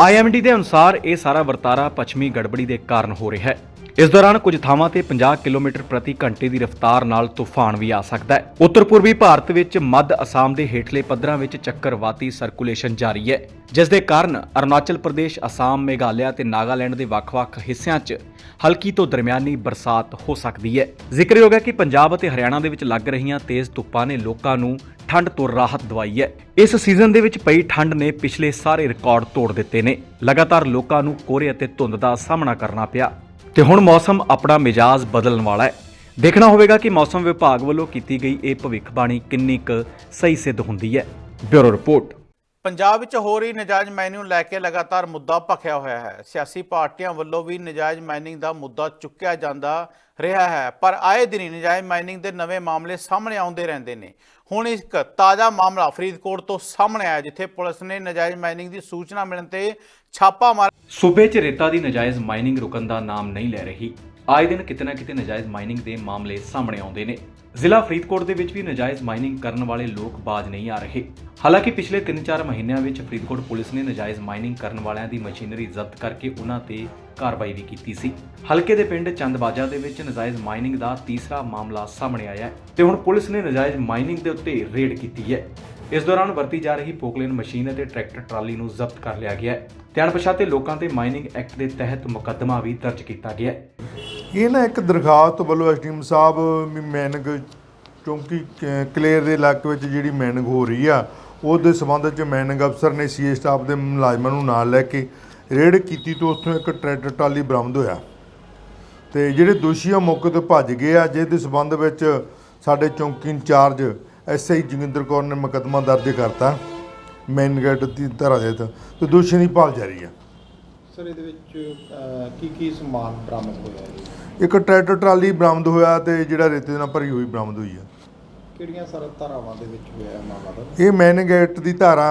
ਆਈਐਮਡੀ ਦੇ ਅਨੁਸਾਰ ਇਹ ਸਾਰਾ ਵਰਤਾਰਾ ਪੱਛਮੀ ਗੜਬੜੀ ਦੇ ਕਾਰਨ ਹੋ ਰਿਹਾ ਹੈ। ਇਸ ਦੌਰਾਨ ਕੁਝ ਥਾਵਾਂ ਤੇ 50 ਕਿਲੋਮੀਟਰ ਪ੍ਰਤੀ ਘੰਟੇ ਦੀ ਰਫ਼ਤਾਰ ਨਾਲ ਤੂਫਾਨ ਵੀ ਆ ਸਕਦਾ ਹੈ। ਉੱਤਰ ਪੂਰਬੀ ਭਾਰਤ ਵਿੱਚ ਮੱਧ ਅਸਾਮ ਦੇ ਹੇਠਲੇ ਪੱਧਰਾਂ ਵਿੱਚ ਚੱਕਰਵਾਤੀ ਸਰਕੂਲੇਸ਼ਨ ਜਾਰੀ ਹੈ। ਜਿਸ ਦੇ ਕਾਰਨ ਅਰੁਣਾਚਲ ਪ੍ਰਦੇਸ਼, ਅਸਾਮ, ਮੇਘਾਲਿਆ ਤੇ ਨਾਗਾਲੈਂਡ ਦੇ ਵੱਖ-ਵੱਖ ਹਿੱਸਿਆਂ 'ਚ ਹਲਕੀ ਤੋਂ ਦਰਮਿਆਨੀ ਬਰਸਾਤ ਹੋ ਸਕਦੀ ਹੈ। ਜ਼ਿਕਰਯੋਗ ਹੈ ਕਿ ਪੰਜਾਬ ਅਤੇ ਹਰਿਆਣਾ ਦੇ ਵਿੱਚ ਲੱਗ ਰਹੀਆਂ ਤੇਜ਼ ਧੁੱਪਾਂ ਨੇ ਲੋਕਾਂ ਨੂੰ ਠੰਡ ਤੋਂ ਰਾਹਤ ਦਵਾਈ ਹੈ। ਇਸ ਸੀਜ਼ਨ ਦੇ ਵਿੱਚ ਪਈ ਠੰਡ ਨੇ ਪਿਛਲੇ ਸਾਰੇ ਰਿਕਾਰਡ ਤੋੜ ਦਿੱਤੇ ਨੇ। ਲਗਾਤਾਰ ਲੋਕਾਂ ਨੂੰ ਕੋਹਰੇ ਅਤੇ ਧੁੰਦ ਦਾ ਸਾਹਮਣਾ ਕਰਨਾ ਪਿਆ। ਤੇ ਹੁਣ ਮੌਸਮ ਆਪਣਾ ਮਿਜਾਜ਼ ਬਦਲਣ ਵਾਲਾ ਹੈ। ਦੇਖਣਾ ਹੋਵੇਗਾ ਕਿ ਮੌਸਮ ਵਿਭਾਗ ਵੱਲੋਂ ਕੀਤੀ ਗਈ ਇਹ ਭਵਿੱਖਬਾਣੀ ਕਿੰਨੀ ਕੁ ਸਹੀ ਸਿੱਧ ਹੁੰਦੀ ਹੈ। Bureau report. ਪੰਜਾਬ ਵਿੱਚ ਹੋ ਰਹੀ ਨਜਾਇਜ਼ ਮਾਈਨਿੰਗ ਨੂੰ ਲੈ ਕੇ ਲਗਾਤਾਰ ਮੁੱਦਾ ਭਖਿਆ ਹੋਇਆ ਹੈ। ਸਿਆਸੀ ਪਾਰਟੀਆਂ ਵੱਲੋਂ ਵੀ ਨਜਾਇਜ਼ ਮਾਈਨਿੰਗ ਦਾ ਮੁੱਦਾ ਚੁੱਕਿਆ ਜਾਂਦਾ ਰਿਹਾ ਹੈ। ਪਰ ਆਏ ਦਿਨ ਹੀ ਨਜਾਇਜ਼ ਮਾਈਨਿੰਗ ਦੇ ਨਵੇਂ ਮਾਮਲੇ ਸਾਹਮਣੇ ਆਉਂਦੇ ਰਹਿੰਦੇ ਨੇ। ਹੁਣ ਇੱਕ ਤਾਜ਼ਾ ਮਾਮਲਾ ਫਰੀਦਕੋਟ ਤੋਂ ਸਾਹਮਣੇ ਆਇਆ, ਜਿੱਥੇ ਪੁਲਿਸ ਨੇ ਨਜਾਇਜ਼ ਮਾਈਨਿੰਗ ਦੀ ਸੂਚਨਾ ਮਿਲਣ ਤੇ ਛਾਪਾ ਮਾਰ ਸੂਬੇ 'ਚ ਰੇਤਾ ਦੀ ਨਜਾਇਜ਼ ਮਾਈਨਿੰਗ ਰੁਕਣ ਦਾ ਨਾਮ ਨਹੀਂ ਲੈ ਰਹੀ। ਆਏ ਦਿਨ ਕਿਤੇ ਨਾ ਕਿਤੇ ਨਜਾਇਜ਼ ਮਾਈਨਿੰਗ ਦੇ ਮਾਮਲੇ ਸਾਹਮਣੇ ਆਉਂਦੇ ਨੇ। ਜ਼ਿਲ੍ਹਾ ਫਰੀਦਕੋਟ ਦੇ ਵਿੱਚ ਵੀ ਨਜਾਇਜ਼ ਮਾਈਨਿੰਗ ਕਰਨ ਵਾਲੇ ਲੋਕ ਬਾਜ਼ ਨਹੀਂ ਆ ਰਹੇ। ਹਾਲਾਂਕਿ ਪਿਛਲੇ 3-4 ਮਹੀਨਿਆਂ ਵਿੱਚ ਫਰੀਦਕੋਟ ਪੁਲਿਸ ਨੇ ਨਜਾਇਜ਼ ਮਾਈਨਿੰਗ ਕਰਨ ਵਾਲਿਆਂ ਦੀ ਮਸ਼ੀਨਰੀ ਜ਼ਬਤ ਕਰਕੇ ਉਹਨਾਂ ਤੇ ਕਾਰਵਾਈ ਵੀ ਕੀਤੀ ਸੀ। ਹਲਕੇ ਦੇ ਪਿੰਡ ਚੰਦਬਾਜਾ ਦੇ ਵਿੱਚ ਨਜਾਇਜ਼ ਮਾਈਨਿੰਗ ਦਾ ਤੀਸਰਾ ਮਾਮਲਾ ਸਾਹਮਣੇ ਆਇਆ ਹੈ ਤੇ ਹੁਣ ਪੁਲਿਸ ਨੇ ਨਜਾਇਜ਼ ਮਾਈਨਿੰਗ ਦੇ ਉੱਤੇ ਰੇਡ ਕੀਤੀ ਹੈ। ਇਸ ਦੌਰਾਨ ਵਰਤੀ ਜਾ ਰਹੀ ਪੋਕਲੇਨ ਮਸ਼ੀਨ ਅਤੇ ਟਰੈਕਟਰ ਟਰਾਲੀ ਨੂੰ ਜ਼ਬਤ ਕਰ ਲਿਆ ਗਿਆ ਹੈ। ਤੇ ਅਣਪਛਾਤੇ ਲੋਕਾਂ ਤੇ ਮਾਈਨਿੰਗ ਐਕਟ ਦੇ ਤਹਿਤ ਮੁਕੱਦਮਾ ਵੀ ਦਰਜ ਕੀਤਾ ਗਿਆ ਹੈ। ਇਹ ਨਾ ਇੱਕ ਦਰਖਾਸਤ ਵੱਲੋਂ ਐਸਡੀਐਮ ਸਾਹਿਬ ਵੀ ਮੈਨਗ ਚੌਂਕੀ ਕ- ਕਲੇਰ ਦੇ ਇਲਾਕੇ ਵਿੱਚ ਜਿਹੜੀ ਮੈਨਗ ਹੋ ਰਹੀ ਆ, ਉਹਦੇ ਸੰਬੰਧ ਵਿੱਚ ਮੈਨਿੰਗ ਅਫਸਰ ਨੇ ਸੀਏ ਸਟਾਫ ਦੇ ਮੁਲਾਜ਼ਮਾਂ ਨੂੰ ਨਾਲ ਲੈ ਕੇ ਰੇਡ ਕੀਤੀ ਤੋਂ ਉੱਥੋਂ ਇੱਕ ਟਰੈਕਟਰ ਟਰਾਲੀ ਬਰਾਮਦ ਹੋਇਆ। ਤੇ ਜਿਹੜੇ ਦੋਸ਼ੀ ਆ, ਮੌਕੇ ਤੋਂ ਭੱਜ ਗਏ ਆ, ਜਿਹਦੇ ਸੰਬੰਧ ਵਿੱਚ ਸਾਡੇ ਚੌਂਕੀ ਇੰਚਾਰਜ ਐਸਆਈ ਜੋਗਿੰਦਰ ਕੌਰ ਨੇ ਮੁਕੱਦਮਾ ਦਰਜ ਕਰਤਾ ਮੈਨ ਗੇਟ ਦੀ ਧਾਰਾ ਦੇ ਤਹਿਤ। ਤੇ ਦੋਸ਼ੀ ਦੀ ਭਾਲ ਜਾਰੀ ਆ। ਸਰ ਇਹਦੇ ਵਿੱਚ ਕੀ ਕੀ ਸਮਾਨ ਬਰਾਮਦ ਹੋਇਆ ਇੱਕ ਟਰੈਕਟਰ ਟਰਾਲੀ ਬਰਾਮਦ ਹੋਇਆ ਤੇ ਜਿਹੜਾ ਰੇਤੇ ਨਾਲ ਭਰੀ ਹੋਈ ਬਰਾਮਦ ਹੋਈ ਆ। ਕਿਹੜੀਆਂ ਸਰ ਧਾਰਾਵਾਂ ਦੇ ਵਿੱਚ ਹੋਇਆ ਮਾਮਲਾ ਇਹ ਮੈਨਿੰਗ ਐਕਟ ਦੀ ਧਾਰਾ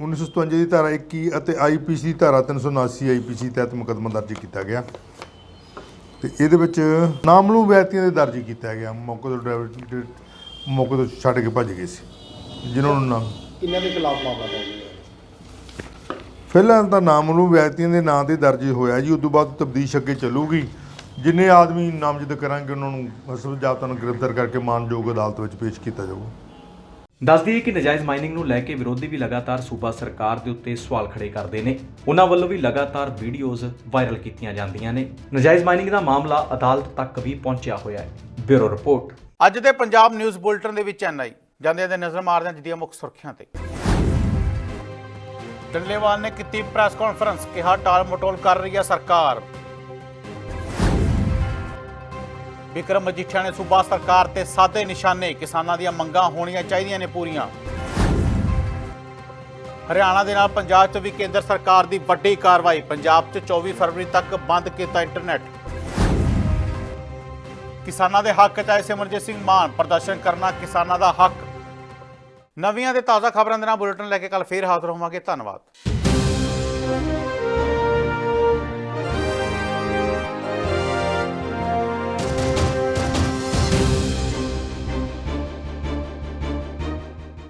1957 ਦੀ ਧਾਰਾ 21 ਅਤੇ ਆਈਪੀਸੀ ਦੀ ਧਾਰਾ 379 ਆਈਪੀਸੀ ਤਹਿਤ ਮੁਕੱਦਮਾ ਦਰਜ ਕੀਤਾ ਗਿਆ। ਤੇ ਇਹਦੇ ਵਿੱਚ ਨਾਮਲੂ ਵਿਅਕਤੀਆਂ ਦੇ ਦਰਜ ਕੀਤਾ ਗਿਆ। ਮੌਕੇ ਤੋਂ ਡਰਾਈਵਰ ਮੌਕੇ ਤੋਂ ਛੱਡ ਕੇ ਭੱਜ ਗਏ ਸੀ। ਜਿਨ੍ਹਾਂ ਨੂੰ ਨਾਮ ਕਿੰਨਾਂ ਦੇ ਖਿਲਾਫ ਮਾਮਲਾ ਦਰਜ ਫਿਲਹਾਲ ਤਾਂ ਨਾਮਲੂ ਵਿਅਕਤੀਆਂ ਦੇ ਨਾਂ ਤੇ ਦਰਜ ਹੋਇਆ ਜੀ ਉਸ ਤੋਂ ਬਾਅਦ ਤਬਦੀਸ਼ ਅੱਗੇ ਚੱਲੂਗੀ। ਜਿੰਨੇ ਆਦਮੀ ਨਾਮਜ਼ਦ ਕਰਾਂਗੇ ਉਹਨਾਂ ਨੂੰ ਹਸਬ ਜਾਬਤਾ ਨੂੰ ਗ੍ਰਿਫਤਾਰ ਕਰਕੇ ਮਾਨਯੋਗ ਅਦਾਲਤ ਵਿੱਚ ਪੇਸ਼ ਕੀਤਾ ਜਾਊਗਾ। ਦੱਸ ਦਈਏ ਕਿ ਨਜਾਇਜ਼ ਮਾਈਨਿੰਗ ਨੂੰ ਲੈ ਕੇ ਵਿਰੋਧੀ ਵੀ ਲਗਾਤਾਰ ਸੂਬਾ ਸਰਕਾਰ ਦੇ ਉੱਤੇ ਸਵਾਲ ਖੜੇ ਕਰਦੇ ਨੇ। ਉਹਨਾਂ ਵੱਲੋਂ ਵੀ ਲਗਾਤਾਰ ਵੀਡੀਓਜ਼ ਵਾਇਰਲ ਕੀਤੀਆਂ ਜਾਂਦੀਆਂ ਨੇ। ਨਜਾਇਜ਼ ਮਾਈਨਿੰਗ ਦਾ ਮਾਮਲਾ ਅਦਾਲਤ ਤੱਕ ਵੀ ਪਹੁੰਚਿਆ ਹੋਇਆ ਹੈ। Bureau report. ਅੱਜ ਦੇ ਪੰਜਾਬ ਨਿਊਜ਼ ਬੁਲਟਨ ਦੇ ਵਿੱਚ ਐਨਆਈ ਜਾਂਦੇ ਦੇ ਨਜ਼ਰ ਮਾਰਦੇ ਹਾਂ ਅੱਜ ਦੀਆਂ ਮੁੱਖ ਸੁਰਖੀਆਂ ਤੇ। ਡੱਲੇਵਾਲ ਨੇ ਕੀਤੀ ਪ੍ਰੈਸ ਕਾਨਫਰੰਸ, ਕਿਹਾ ਟਾਲ ਮਟੋਲ ਕਰ ਰਹੀ ਹੈ ਸਰਕਾਰ। ਵਿਕਰਮ ਮਜੀਠੀਆ ਨੇ ਸੂਬਾ ਸਰਕਾਰ ਤੇ ਸਾਦੇ ਨਿਸ਼ਾਨੇ, ਕਿਸਾਨਾਂ ਦੀਆਂ ਮੰਗਾਂ ਹੋਣੀਆਂ ਚਾਹੀਦੀਆਂ ਨੇ ਪੂਰੀਆਂ। ਹਰਿਆਣਾ ਦੇ ਨਾਲ ਪੰਜਾਬ 'ਚ ਵੀ ਕੇਂਦਰ ਸਰਕਾਰ ਦੀ ਵੱਡੀ ਕਾਰਵਾਈ, ਪੰਜਾਬ 'ਚ 24 ਫਰਵਰੀ ਤੱਕ ਬੰਦ ਕੀਤਾ ਇੰਟਰਨੈਟ। ਕਿਸਾਨਾਂ ਦੇ ਹੱਕ 'ਚ ਆਏ ਸਿਮਰਜੀਤ ਸਿੰਘ ਮਾਨ, ਪ੍ਰਦਰਸ਼ਨ ਕਰਨਾ ਕਿਸਾਨਾਂ ਦਾ ਹੱਕ। ਨਵੀਆਂ ਤੇ ਤਾਜ਼ਾ ਖਬਰਾਂ ਦੇ ਨਾਲ ਬੁਲੇਟਿਨ ਲੈ ਕੇ ਕੱਲ ਫੇਰ ਹਾਜ਼ਰ ਹੋਵਾਂਗੇ। ਧੰਨਵਾਦ।